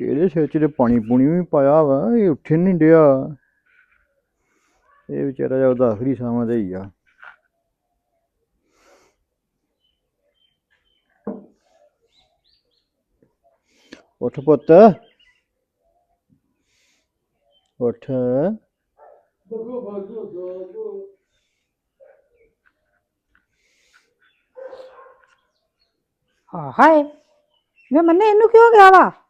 ਇਹਦੇ ਸਿਰ 'ਚ ਤੇ ਪਾਣੀ ਪੂਣੀ ਵੀ ਪਾਇਆ ਵਾ, ਇਹ ਉੱਠੇ ਨਹੀਂ ਡਿਆ। ਇਹ ਵਿਚਾਰਾ ਜਿਹਾ ਉਹਦਾ ਆਖਰੀ ਸਾਹਾਂ ਦਾ ਹੀ ਆ। ਉੱਠ ਪੁੱਤ। ਉੱਠ। ਹਾਏ, ਮੈਂ ਮੰਨੇ ਇਹਨੂੰ ਕਿਉਂ ਗਿਆ ਵਾ?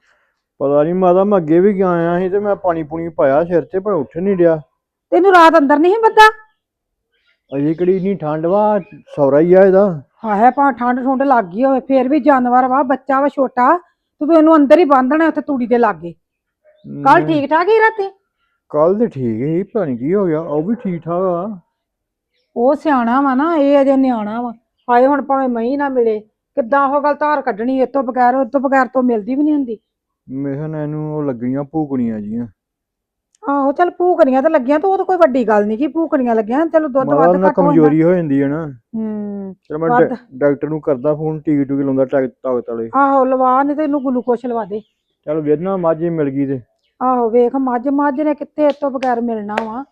ਪਤਾ ਨਹੀਂ ਮਾਤਾ ਮੈਂ ਅੱਗੇ ਵੀ ਗਿਆ ਆਇਆ ਸੀ ਤੇ ਮੈਂ ਪਾਣੀ ਪੂਣੀ ਪਾਇਆ ਸਿਰ ਤੇ ਪਰ ਉੱਠ ਨਹੀਂ ਡਿਆ ਤੈਨੂੰ ਰਾਤ ਅੰਦਰ ਨਹੀਂ ਸੀ ਬੱਦਾ ਅਜੇ ਕਿਹੜੀ ਨਹੀਂ ਠੰਡ ਵਾ ਸੌਰਾ ਹੀ ਆ ਇਹਦਾ। ਹਾਏ ਪਾ ਠੰਡ ਠੁੰਡ ਲੱਗ ਗਈ ਹੋਵੇ ਫੇਰ ਵੀ ਜਾਨਵਰ ਵਾ ਬੱਚਾ ਵਾ ਛੋਟਾ ਤੂੰ ਤੂੰ ਇਹਨੂੰ ਅੰਦਰ ਹੀ ਬੰਨਣਾ ਉੱਥੇ ਤੂੜੀ ਦੇ ਲਾਗੇ। ਕੱਲ ਠੀਕ ਠਾਕ ਹੀ ਰਾਤੀ? ਕੱਲ ਤੇ ਠੀਕ ਹੀ ਪਤਾ ਨਹੀਂ ਕੀ ਹੋ ਗਿਆ ਉਹ ਵੀ ਠੀਕ ਠਾਕ ਆ। ਉਹ ਸਿਆਣਾ ਵਾ ਨਾ ਇਹ ਅਜੇ ਨਿਆਣਾ ਵਾ। ਹਾਏ ਹੁਣ ਭਾਵੇਂ ਮਈ ਨਾ ਮਿਲੇ ਕਿੱਦਾਂ ਉਹ ਗੱਲ ਧਾਰ ਕੱਢਣੀ ਇਹ ਤੋਂ ਬਗੈਰ ਉਹ ਤੋਂ ਬਗੈਰ ਤੋਂ ਮਿਲਦੀ ਵੀ ਨਹੀਂ ਹੁੰਦੀ। ਮੇਰੇ ਨਾਲ ਇਹਨੂੰ ਉਹ ਲੱਗੀਆਂ ਭੂਕਣੀਆਂ ਜੀਆਂ। ਆਹੋ ਚੱਲ ਭੂਕਣੀਆਂ ਤਾਂ ਲੱਗੀਆਂ ਤਾਂ ਉਹ ਤਾਂ ਕੋਈ ਵੱਡੀ ਗੱਲ ਨਹੀਂ ਕਿ ਭੂਕਣੀਆਂ ਲੱਗੀਆਂ ਚਲੋ ਦੁੱਧ ਵੱਧ ਘੱਟ ਜਾਂਦਾ ਕਮਜ਼ੋਰੀ ਹੋ ਜਾਂਦੀ ਹੈ ਨਾ। ਹੂੰ ਚਲ ਮੈਂ ਵੱਧ। ਡਾਕਟਰ ਨੂੰ ਕਰਦਾ ਫੋਨ ਟੀਕੇ ਟੂਕੇ ਲਾਉਂਦਾ ਟਾਕ- ਤਾਕਤ ਵਾਲੇ ਆਹੋ ਲਵਾ ਨਹੀਂ ਤੇ ਇਹਨੂੰ ਗਲੂਕੋਸ਼ ਲਵਾ ਦੇ। ਚਲ ਵੇਦਨਾ ਮਾਝੇ ਮਿਲ ਗਈ ਤੇ। ਆਹੋ ਵੇਖ ਮੱਝ ਮੱਝ ਨੇ ਕਿੱਥੇ ਇਸ ਤੋਂ ਬਗੈਰ ਮਿਲਣਾ ਵਾ।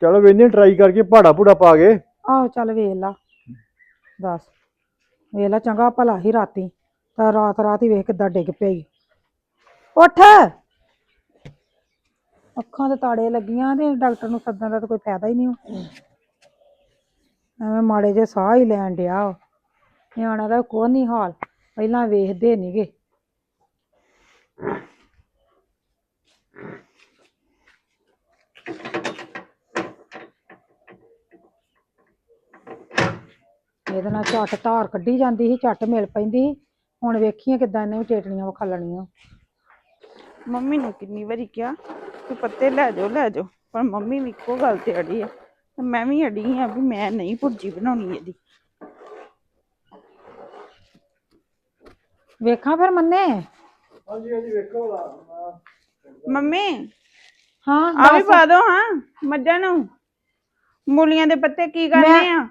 ਚਲੋ ਵੇਨੇ ਟਰਾਈ ਕਰਕੇ ਪਹਾੜਾ ਪੂੜਾ ਪਾ ਕੇ। ਆਹੋ ਚੱਲ ਵੇਖ ਲਾ। ਦੱਸ। ਵੇਖ ਲਾ ਚੰਗਾ ਭਲਾ ਹੀ ਰਾਤੀ। ਤਾਂ ਰਾਤ ਰਾਤ ਹੀ ਵੇਖ ਕਿੱਦਾਂ ਡਿੱਗ ਪਈ। ਉੱਠ। ਅੱਖਾਂ ਤੇ ਤਾੜੇ ਲੱਗੀਆਂ ਤੇ ਡਾਕਟਰ ਨੂੰ ਸੱਦਣ ਦਾ ਤਾਂ ਕੋਈ ਫਾਇਦਾ ਹੀ ਨਹੀਂ ਐਵੇਂ ਮਾੜੇ ਜੇ ਸਾਹ ਹੀ ਲੈਣ ਡਿਆ ਵਾ। ਨਿਆਣਾ ਦਾ ਕੋਈ ਨਹੀਂ ਹਾਲ, ਪਹਿਲਾਂ ਵੇਖਦੇ ਨਹੀਂਗੇ ਇਹਦੇ ਨਾਲ ਝੱਟ ਧਾਰ ਕੱਢੀ ਜਾਂਦੀ ਸੀ, ਝੱਟ ਮਿਲ ਪੈਂਦੀ ਸੀ। ਹੁਣ ਵੇਖੀਏ ਕਿੱਦਾਂ ਇਹਨੇ ਵੀ ਟੇਟਣੀਆਂ ਵਿਖਾਲਣੀਆਂ। ਮੰਮੀ ਨੂੰ ਕਿੰਨੀ ਵਾਰੀ ਕਿਹਾ ਕਿ ਪੱਤੇ ਲੈ ਜਾਓ ਲੈ ਜਾਓ ਪਰ ਮੰਮੀ ਵੀ ਇੱਕੋ ਗੱਲ ਤੇ ਅੜੀ ਆ। ਤੇ ਮੈਂ ਵੀ ਅੜੀ ਆ ਵੀ ਮੈਂ ਨਹੀਂ ਭੁਰਜੀ ਬਣਾਉਣੀ ਇਹਦੀ। ਵੇਖਾਂ ਫਿਰ ਮੰਨੇ? ਹਾਂਜੀ ਹਾਂਜੀ ਵੇਖੋ ਮੰਮੀ ਹਾਂ ਆ ਵੀ ਦੱਸ। ਪਾ ਦੋ ਹਾਂ ਮੱਝਾਂ ਨੂੰ। ਮੂਲੀਆਂ ਦੇ ਪੱਤੇ ਕੀ ਕਰਨੇ ਆ?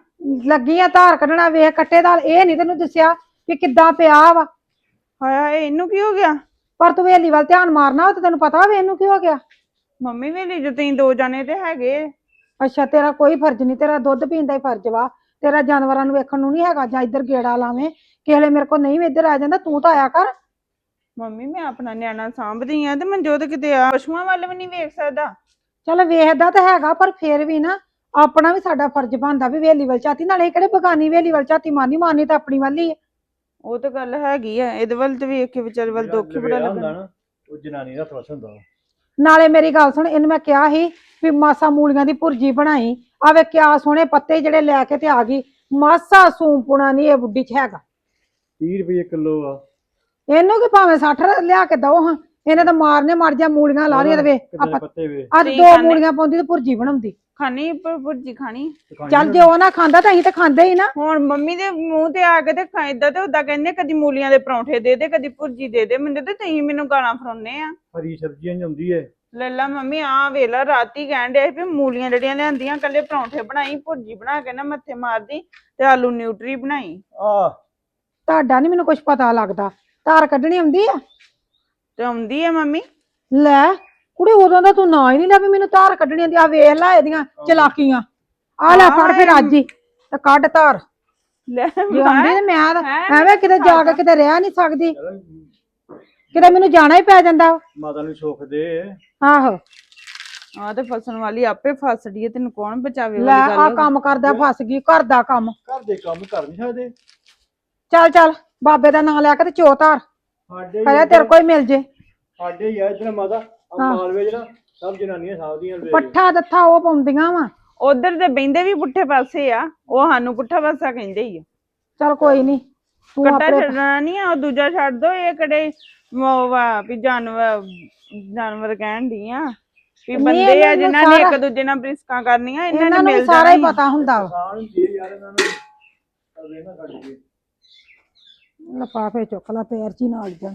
ਲੱਗੀ ਆ ਧਾਰ ਕੱਢਣਾ ਵੇਖ ਕੱਟੇ ਦਾ ਇਹ ਨਹੀਂ ਤੈਨੂੰ ਦੱਸਿਆ ਕਿ ਕਿੱਦਾਂ ਪਿਆ ਵਾ। ਹਾਏ ਹਾਏ ਇਹਨੂੰ ਕੀ ਹੋ ਗਿਆ? ਪਰ ਤੂੰ ਵੇਲੀ ਵੱਲ ਧਿਆਨ ਮਾਰਨਾ ਉਹ ਤੇ ਤੈਨੂੰ ਪਤਾ ਵਾ ਇਹਨੂੰ ਕੀ ਹੋ ਗਿਆ। ਮੰਮੀ ਵੇਲੇ ਜੋ ਤੁਸੀਂ ਦੋ ਜਾਣੇ ਤੇ ਹੈਗੇ। ਅੱਛਾ ਤੇਰਾ ਕੋਈ ਫਰਜ਼ ਨਹੀਂ ਤੇਰਾ ਦੁੱਧ ਪੀਣ ਦਾ ਹੀ ਫਰਜ਼ ਵਾ। ਤੇਰਾ ਜਾਨਵਰਾਂ ਨੂੰ ਵੇਖਣ ਨੂੰ ਨਹੀਂ ਹੈਗਾ ਜਾਂ ਇੱਧਰ ਗੇੜਾ ਲਾਵੇਂ। ਕਿਸੇ ਵੇਲੇ ਮੇਰੇ ਕੋਲ ਨਹੀਂ ਵੀ ਇੱਧਰ ਆ ਜਾਂਦਾ ਤੂੰ ਤਾਂ ਆਇਆ ਕਰ। ਮੰਮੀ ਮੈਂ ਆਪਣਾ ਨਿਆਣਾ ਸਾਂਭਦੀ ਆ ਤੇ ਮਨਜੋਤ ਕਿਤੇ ਆ ਪਸ਼ੂਆਂ ਵੱਲ ਵੀ ਨਹੀਂ ਵੇਖ ਸਕਦਾ। ਚੱਲ ਵੇਖਦਾ ਤਾਂ ਹੈਗਾ ਪਰ ਫੇਰ ਵੀ ਨਾ ਆਪਣਾ ਵੀ ਸਾਡਾ ਫਰਜ਼ ਬਣਦਾ ਵੀ ਵੇਲੀ ਵੱਲ ਝਾਤੀ ਨਾਲੇ ਇਹ ਕਿਹੜੇ ਬਗਾਨੀ ਵੇਲੀ ਵੱਲ ਝਾਤੀ ਮਾਰਨੀ ਮਾਰਨੀ ਤਾਂ ਆਪਣੀ ਵੱਲ ਹੈ ਉਹ ਤਾਂ ਗੱਲ ਹੈਗੀ ਆ ਇਹਦੇ ਵੱਲ ਤੇ ਵੇਖ ਕੇ ਵਿਚਾਰੇ ਵੱਲ ਦੁੱਖ ਹੀ ਬੜਾ ਲੱਗਦਾ ਉਹ ਜਨਾਨੀ ਦਾ ਤਵਸ ਹੁੰਦਾ। ਨਾਲੇ ਮੇਰੀ ਗੱਲ ਸੁਣ ਇਹਨੂੰ ਮੈਂ ਕਿਹਾ ਸੀ ਵੀ ਮਾਸਾ ਮੂਲੀਆਂ ਦੀ ਭੁਰਜੀ ਬਣਾਈ। ਆਵੇ ਕਿਆ ਸੋਹਣੇ ਪੱਤੇ ਜਿਹੜੇ ਲੈ ਕੇ ਤੇ ਆ ਗਈ। ਮਾਸਾ ਸੂੰਪੁਣਾ ਨਹੀਂ ਇਹ ਬੁੱਢੀ ਚ ਹੈਗਾ। 30 ਰੁਪਏ ਕਿਲੋ ਆ। ਇਹਨੂੰ ਕੀ ਭਾਵੇਂ 60 ਲਿਆ ਕੇ ਦਓ ਹਾਂ। ਇਹਨੇ ਤਾਂ ਮਾਰਨੇ ਮਰ ਜਾ ਮੂਲੀਆਂ ਲਾ ਰਹੀਆਂ ਤੇ ਵੇ ਕਿੰਨੇ ਆਪਾਂ ਪੱਤੇ ਵੇ। ਅੱਜ ਨਹੀਂ ਦੋ। ਮੂਲੀਆਂ ਪਾਉਂਦੀ ਤੇ ਭੁਰਜੀ ਬਣਾਉਂਦੀ। ਖਾਣੀ ਪਰ ਭੁਰਜੀ ਖਾਣੀ। ਚੱਲ ਜੇ ਉਹ ਨਾ ਖਾਂਦਾ ਤਾਂ ਅਸੀਂ ਤਾਂ ਖਾਂਦੇ ਹੀ ਨਾ। ਹੁਣ ਮੰਮੀ ਦੇ ਮੂੰਹ ਤੇ ਆ ਕੇ ਤੇ ਖਾਇਦਾ ਤੇ ਉਦਾਂ ਕਹਿੰਦੇ ਕਦੀ ਮੂਲੀਆਂ ਦੇ ਪਰੌਂਠੇ ਦੇ ਦੇ ਕਦੀ ਭੁਰਜੀ ਦੇ ਦੇ। ਮੈਨੂੰ ਤੇ ਤੁਸੀਂ ਮੈਨੂੰ ਗਾਲਾਂ ਫਰਾਉਨੇ ਆ। ਹਰੀ ਸਬਜ਼ੀਆਂ ਚ ਹੁੰਦੀ ਏ ਲੱਲਾ ਮੰਮੀ ਆ ਵੇਲਾ ਰਾਤੀ ਕਹਿਣ ਡਿਆ ਸੀ ਵੀ ਮੂਲੀਆਂ ਜਿਹੜੀਆਂ ਲਿਆਂਦੀਆਂ ਕੱਲੇ ਪਰੌਂਠੇ ਬਣਾਈ ਭੁਰਜੀ ਬਣਾ ਕੇ ਨਾ ਮੱਥੇ ਮਾਰਦੀ ਤੇ ਆਲੂ ਨਿਊਟਰੀ ਬਣਾਈ। ਆ ਤੁਹਾਡਾ ਨਹੀਂ ਮੈਨੂੰ ਕੁਝ ਪਤਾ ਲੱਗਦਾ। ਧਾਰ ਕੱਢਣੀ ਆਉਂਦੀ ਆ? ਤੇ ਆਉਂਦੀ ਆ ਮੰਮੀ? ਲੈ ਕੁੜੀ ਉਦੋਂ ਦਾ ਤੂੰ ਨਾ ਹੀ ਨਹੀਂ ਲਿਆ ਵੀ ਮੈਨੂੰ ਧਾਰ ਕੱਢਣੀ ਆਉਂਦੀ ਆ ਵੇਖ ਲੈ ਇਹਦੀਆਂ ਚਲਾਕੀਆਂ। ਆ ਲੈ ਫੜ ਫਿਰ ਅੱਜ ਹੀ ਤੇ ਕੱਢ ਧਾਰ। ਲੈ ਜੇ ਆਉਂਦੀ ਤੇ ਮੈਂ ਤਾਂ ਹੈਂ? ਐਵੇਂ ਕਿਤੇ ਜਾ ਕੇ ਕਿਤੇ ਰਹਿ ਨਹੀਂ ਸਕਦੀ। ਕਿਤੇ ਮੈਨੂੰ ਜਾਣਾ ਹੀ ਪੈ ਜਾਂਦਾ। ਮਾਤਾ ਨੂੰ ਸੁੱਖ ਦੇ। ਆਹੋ। ਆ ਤੇ ਫਸਣ ਵਾਲੀ ਆਪੇ ਫਸਦੀ ਏ ਤੈਨੂੰ ਕੌਣ ਬਚਾਵੇ ਲੈ ਆ ਹੋ। ਕੰਮ ਕਰਦਾ ਫਸ ਗਈ ਘਰ ਦਾ ਕੰਮ। ਘਰ ਦੇ ਕੰਮ ਕਰ ਨਹੀਂ ਸਕਦੇ। ਚੱਲ ਚੱਲ ਬਾਬੇ ਦਾ ਨਾਂ ਲਿਆ ਕੇ ਤੇ ਚੋ ਧਾਰ। ਸਾਡੇ ਹੀ ਤੇਰੇ ਕੋਈ ਮਿਲ ਜੇ। ਸਾਡੇ ਹੀ ਆ ਇਧਰ ਮਾਤਾ ਆ ਹਾਂ। ਮਾਲਵੇ ਜਿਹੜਾ ਸਭ ਜਨਾਨੀਆਂ ਸਾਹਦੀਆਂ ਵੇ ਪੱਠਾ ਦੱਥਾ ਉਹ ਪਾਉਂਦੀਆਂ ਵਾ। ਉਧਰ ਤੇ ਬਹਿੰਦੇ ਵੀ ਪੁੱਠੇ ਪਾਸੇ ਆ ਉਹ ਸਾਨੂੰ ਪੁੱਠਾ ਪਾਸਾ ਕਹਿੰਦੇ ਹੀ ਆ। ਚੱਲ ਕੋਈ ਨਹੀਂ ਤੂੰ ਕੱਟਾ ਆਪਣੇ ਛੱਡਣਾ ਨਹੀਂ ਆ ਉਹ ਦੂਜਾ ਛੱਡ ਦੋ ਇਹ ਕਿਹੜੇ ਉਹ ਵਾ ਵੀ ਜਾਨਵਰ ਜਾਨਵਰ ਕਹਿਣ ਦੀ ਆ। ਵੀ ਬੰਦੇ ਆ ਨੂੰ ਜਿਨ੍ਹਾਂ ਨੇ ਇੱਕ ਸਾਰਾ- ਦੂਜੇ ਨਾਲ ਬ੍ਰਿਸਕਾਂ ਕਰਨੀਆਂ ਇਹਨਾਂ ਇਹਨਾਂ ਨੇ ਵੀ ਮਿਲ ਸਾਰਾ ਜਾਣਾ ਹੀ ਹੀ ਪਤਾ ਹੁੰਦਾ ਵਾ। ਸਾਨ ਹੁੰਦੀ ਹੈ ਯਾਰ ਇਹਨਾਂ ਨੂੰ। ਅਵੇ ਨਾ ਕੱਢ ਕੇ। ਲਫਾਫੇ ਚੁੱਕ ਲਾ ਪੈਰ ਚ ਹੀ ਨਾਲ ਜਾ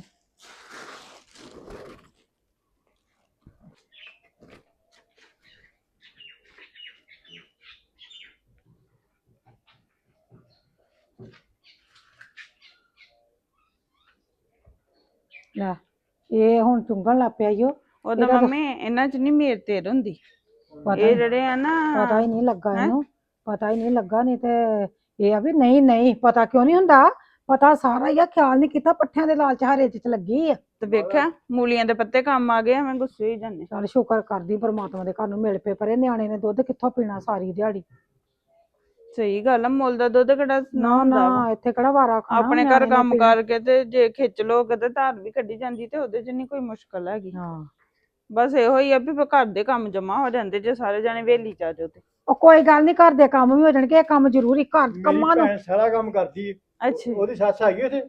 ਲੈ ਇਹ ਹੁਣ ਚੁੰਗਣ ਲੱਗ ਪਿਆ ਈ ਓ। ਉਹਦਾ ਮੰਮੀ ਇਹਨਾਂ ਚ ਨਹੀਂ ਮੇਰ ਤੇਰ ਹੁੰਦੀ। ਪਤਾ ਇਹ ਜਿਹੜੇ ਆ ਨਾ ਪਤਾ ਹੀ ਨਹੀਂ ਲੱਗਾ ਇਹਨੂੰ। ਪਤਾ ਹੀ ਨਹੀਂ ਲੱਗਾ ਨਹੀਂ ਤੇ ਇਹ ਆ ਵੀ ਨਹੀਂ ਨਹੀਂ ਪਤਾ ਕਿਉਂ ਨਹੀਂ ਹੁੰਦਾ? ਪਤਾ ਸਾਰਾ ਹੀ ਆ ਖਿਆਲ ਨਹੀਂ ਕੀਤਾ ਪੱਠਿਆਂ ਦੇ ਲਾਲ ਚਾਰੇ ਚ ਲੱਗੀ ਆ। ਤੇ ਵੇਖਿਆ ਮੂਲੀਆਂ ਦੇ ਪੱਤੇ ਕੰਮ ਆ ਗਏ ਐਵੇਂ ਗੁੱਸੇ ਹੀ ਜਾਂਦੇ। ਚੱਲ ਸ਼ੁਕਰ ਕਰਦੀ ਪਰਮਾਤਮਾ ਦੇ ਘਰ ਨੂੰ ਮਿਲ ਪਏ ਪਰੇ ਨਿਆਣੇ ਨੇ ਦੁੱਧ ਕਿੱਥੋਂ ਪੀਣਾ ਸਾਰੀ ਦਿਹਾੜੀ। ਸਹੀ ਗੱਲ ਆ ਮੁੱਲ ਦਾ ਦੁੱਧ ਕਿਹੜਾ ਨਾ ਨਾ ਹੁੰਦਾ ਵਾ। ਨਾ ਇੱਥੇ ਕਿਹੜਾ ਵਾਰਾ ਖਾਣਾ ਆਪਣੇ ਨਿਆਣੇ ਘਰ ਨੇ ਕੰਮ ਪੀਣਾ। ਕਰਕੇ ਤੇ ਜੇ ਖਿੱਚ ਲੋ ਕਿਤੇ ਧਾਰ ਵੀ ਕੱਢੀ ਜਾਂਦੀ ਤੇ ਉਹਦੇ ਚ ਨਹੀਂ ਕੋਈ ਮੁਸ਼ਕਲ ਹੈਗੀ। ਹਾਂ। ਬਸ ਇਹੋ ਹੀ ਆ ਵੀ ਘਰ ਦੇ ਕੰਮ ਜਮਾ ਹੋ ਜਾਂਦੇ ਜੇ ਸਾਰੇ ਜਾਣੇ ਵੇਲੀ ਚ ਆ ਜਾਓ ਤੇ। ਉਹ ਕੋਈ ਗੱਲ ਨਹੀਂ ਘਰ ਦੇ ਕੰਮ ਵੀ ਹੋ ਜਾਣਗੇ ਇਹ ਕੰਮ ਜ਼ਰੂਰੀ ਘਰ ਕੰਮਾਂ ਨੂੰ ਭੈਣ ਸਾਰਾ ਕੰਮ ਕਰਦੀ ਹੈ ਅੱਛਾ ਉਹਦੀ ਸੱਸ ਹੈਗੀ ਉੱਥੇ?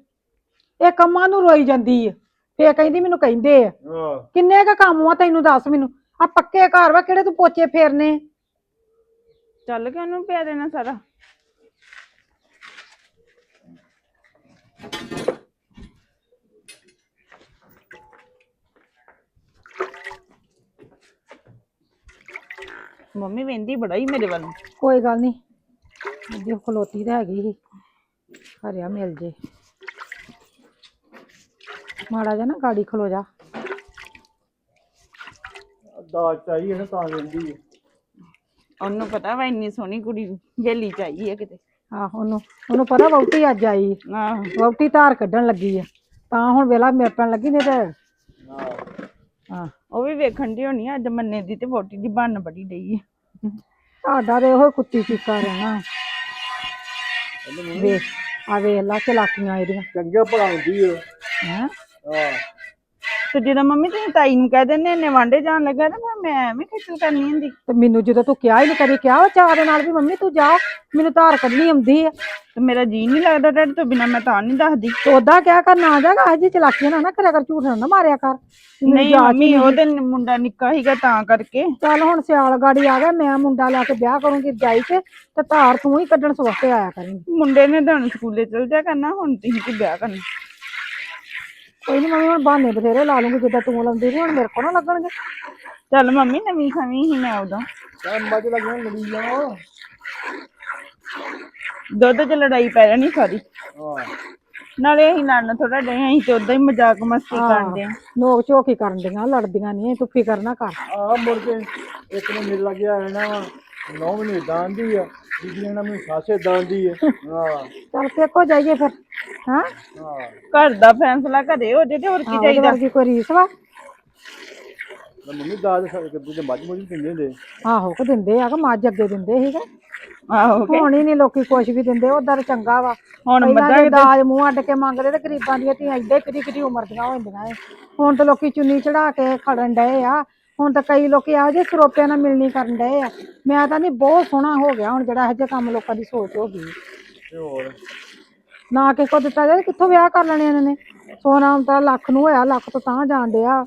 ਇਹ ਕੰਮਾਂ ਨੂੰ ਰੋਈ ਜਾਂਦੀ ਆ ਫੇਰ ਕਹਿੰਦੀ ਮੈਨੂੰ ਕਹਿੰਦੇ ਆ। ਹਾਂ। ਕਿੰਨੇ ਕ ਕੰਮ ਆ ਤੈਨੂੰ ਦੱਸ ਮੈਨੂੰ। ਆ ਪੱਕੇ ਘਰ ਵਾ ਕਿਹੜੇ ਤੂੰ ਪੋਚੇ ਫੇਰਨੇ? ਚੱਲ ਕੇ ਉਹਨੂੰ ਪਿਆ ਦੇਣਾ ਸਾਰਾ। ਮੰਮੀ ਵੇਂਦੀ ਬੜਾ ਹੀ ਮੇਰੇ ਵੱਲ। ਕੋਈ ਗੱਲ ਨਹੀਂ ਅੱਗੇ ਖਲੋਤੀ ਤਾਂ ਹੈਗੀ ਸੀ। ਹਰਿਆ ਮਿਲ ਜੇ। ਮਾੜਾ ਜਿਹਾ ਨਾ ਗਾੜੀ ਖਲੋ ਜਾ। ਦਾਜ ਚਾਹੀਏ ਨਾ ਤਾਂ ਦਿੰਦੀ ਹੈ ਉਹਨੂੰ ਪਤਾ ਵਾ ਇੰਨੀ ਸੋਹਣੀ ਕੁੜੀ ਵੇਲੀ ਚਾਹੀਏ ਕਿਤੇ। ਆਹ ਉਹਨੂੰ ਉਹਨੂੰ ਪਤਾ ਵਹੁਟੀ ਅੱਜ ਆਈ। ਆਹ। ਵਹੁਟੀ ਧਾਰ ਕੱਢਣ ਲੱਗੀ ਆ। ਤਾਂ ਹੁਣ ਵੇਲਾ ਮੇਪਣ ਲੱਗੀ ਨਹੀਂ ਤੇ। ਹਾਂ ਉਹ ਵੀ ਵੇਖਣ ਦੀ ਹੋਣੀ ਆ, ਅੱਜ ਮੰਨੇ ਦੀ ਤੇ ਵੋਟੀ ਦੀ ਬਣ ਬੜੀ ਡਈ ਹੈ ਤੁਹਾਡਾ ਤੇ ਇਹੋ ਕੁੱਤੀ ਚੀਕਾ ਰਹਿਣਾ। ਵੇ ਆ ਵੇ ਲਾ ਚਲਾਕੀਆਂ ਇਹਦੀਆਂ। ਚੰਗਾ ਪੜਾਉਂਦੀ ਹੈ ਹੈ? ਹਾਂ ਤੇ ਜਦੋਂ ਮੰਮੀ ਤੁਸੀਂ ਤਾਈ ਨੂੰ ਕਹਿ ਦਿੰਦੇ ਨੇ ਵਾਂਡੇ ਜਾਣ ਲੱਗਾ ਤੇ ਫਿਰ ਮੈਂ ਐਵੇਂ ਖੇਚਲ ਕਰਨੀ ਹੁੰਦੀ। ਤੇ ਮੈਨੂੰ ਜਦੋਂ ਤੂੰ ਕਿਹਾ ਹੀ ਨਹੀਂ ਕਰੀ ਕਿਹਾ ਉਹ ਚਾਹ ਦੇ ਨਾਲ ਵੀ ਮੰਮੀ ਤੂੰ ਜਾ ਮੈਨੂੰ ਧਾਰ ਕੱਢਣੀ ਆਉਂਦੀ ਆ। ਤੇ ਮੇਰਾ ਜੀ ਨਹੀਂ ਲੱਗਦਾ ਤੁਹਾਡੇ ਤੋਂ ਬਿਨਾ ਮੈਂ ਤਾਂ ਨਹੀਂ ਦੱਸਦੀ। ਤੇ ਓਦਾਂ ਕਿਆ ਕਰ ਨਾ ਜਾਗਾ ਅੱਜ ਚਲਾਕੀਆਂ ਨਾ ਨਾ ਕਰਿਆ ਕਰ ਝੂਠ ਨਾ ਮਾਰਿਆ ਕਰ। ਮੈਨੂੰ ਨਹੀਂ ਜਾਚ ਮੰਮੀ ਹੀ ਨਹੀਂ। ਉਹਦੇ ਨ- ਮੁੰਡਾ ਨਿੱਕਾ ਹੀਗਾ ਤਾਂ ਕਰਕੇ। ਚੱਲ ਹੁਣ ਸਿਆਲ ਗਾੜੀ ਆ ਗਿਆ ਮੈਂ ਮੁੰਡਾ ਲੈ ਕੇ ਵਿਆਹ ਕਰੂੰਗੀ ਜਾਈ ਕੇ ਤੇ ਧਾਰ ਤੂੰ ਹੀ ਕੱਢਣ ਸਵਸਤੇ ਆਇਆ ਕਰੇਂਗੀ। ਮੁੰਡੇ ਨੇ ਤਾਂ ਹੁਣ ਸਕੂਲੇ ਚਲ ਜਾ ਕਰਨਾ ਹੁਣ ਤੁਸੀਂ ਕੀ ਵਿਆਹ ਕਰਨਾ। ਕੋਈ ਨਹੀਂ ਮੰਮੀ ਹੁਣ ਬਹਾਨੇ ਬਥੇਰੇ ਲਾ ਲੂੰਗੀ ਜਿੱਦਾਂ ਤੂੰ ਲਾਉਂਦੀ ਰਹੀ ਹੁਣ ਮੇਰੇ ਕੋਲ ਨਾ ਲੱਗਣਗੇ। ਚੱਲ ਮੰਮੀ ਨਵੀਂ ਖਵੀਂ ਹੀ ਮੈਂ ਉਦੋਂ। ਤਾਂ ਮੱਝ ਲੱਗਣਾ ਲੜੀ ਜਾਓ ਦੁੱਧ 'ਚ ਲੜਾਈ ਪੈ ਜਾਣੀ ਸਾਰੀ। ਨਾਲੇ ਅਸੀਂ ਲੜਨ ਥੋੜਾ ਡੇ ਅਸੀਂ ਤੇ ਉਦਾਂ ਹੀ ਮਜ਼ਾਕ ਮਸਤੀ ਕਰਦੇ ਆ। ਨੋਕ ਝੋਕੀ ਕਰਨ ਦੀਆਂ ਲੜਦੀਆਂ ਨਹੀਂ ਤੂੰ ਫਿਕਰ ਨਾ ਕਰ। ਆ ਮੁੜ ਕੇ। ਇੱਕ ਨੇ ਮੇਰੇ ਲੱਗਿਆ ਰਹਿਣਾ ਨੌ ਮਹੀਨੇ ਦਾਂਦੀ ਆ ਦੂਜੀ ਨੇ ਮੈਨੂੰ ਸਾਸੇ ਦਾਂਦੀ ਹੈ ਹਾਂ। ਚੱਲ ਕਿੱਕੋ ਜਾਈਏ ਫਿਰ ਹਾਂ? ਹਾਂ। ਘਰ ਦਾ ਫੈਸਲਾ ਘਰੇ ਹੋ ਜੇ ਤੇ ਹੋਰ ਕੀ ਚਾਹੀਦਾ? ਵਰਗੀ ਕੋਈ ਰੀਸ ਵਾ? ਮੰਮੀ ਦਾਜ ਸਾਡੇ ਤੇ ਮੱਝ ਮੁੱਝ ਦਿੰਦੇ ਹੁੰਦੇ। ਆਹੋ ਕੋ ਦਿੰਦੇ ਆ ਕਿ ਮੱਝ ਅੱਗੇ ਦਿੰਦੇ ਸੀਗੇ। ਆਹੋ ਕਿ ਹੁਣ ਹੀ ਨਹੀਂ ਲੋਕੀ ਕੁਛ ਵੀ ਦਿੰਦੇ ਉਧਰ ਚੰਗਾ ਵਾ। ਹੁਣ ਮੱਝਾਂ ਦੇ ਦਾਜ ਮੂੰਹ ਅੱਡ ਕੇ ਮੰਗਦੇ ਤੇ ਗਰੀਬਾਂ ਦੀਆਂ ਧੀਆਂ ਏਡੇ ਕਿੱਡੀ ਕਿੱਡੀ ਉਮਰ ਦੀਆਂ ਹੋ ਜਾਂਦੀਆਂ ਹੁਣ ਤਾਂ ਲੋਕੀ ਚੁੰਨੀ ਚੜਾ ਕੇ ਖੜਨ ਡਏ ਆ ਹੁਣ ਤਾਂ ਕਈ ਲੋਕੀ ਇਹੋ ਜਿਹੇ ਸਰੋਪਿਆਂ ਨਾਲ ਮਿਲਣੀ ਕਰਨ ਡਏ ਆ। ਮੈਂ ਤਾਂ ਨਹੀਂ ਬਹੁਤ ਸੋਹਣਾ ਹੋ ਗਿਆ ਹੁਣ ਜਿਹੜਾ ਇਹੋ ਜਿਹੇ ਕੰਮ ਲੋਕਾਂ ਦੀ ਸੋਚ ਹੋ ਗਈ। ਤੇ ਹੋਰ? ਨਾ ਕਿਸੇ ਕੋ ਦਿੱਤਾ ਜਾਏ ਕਿੱਥੋਂ ਵਿਆਹ ਕਰ ਲੈਣੇ ਇਹਨਾਂ ਨੇ? ਸੋਨਾ ਤਾਂ ਲੱਖ ਨੂੰ ਹੋਇਆ ਲੱਖ ਤੋਂ ਤਾਂ ਜਾਣ ਡਿਆ।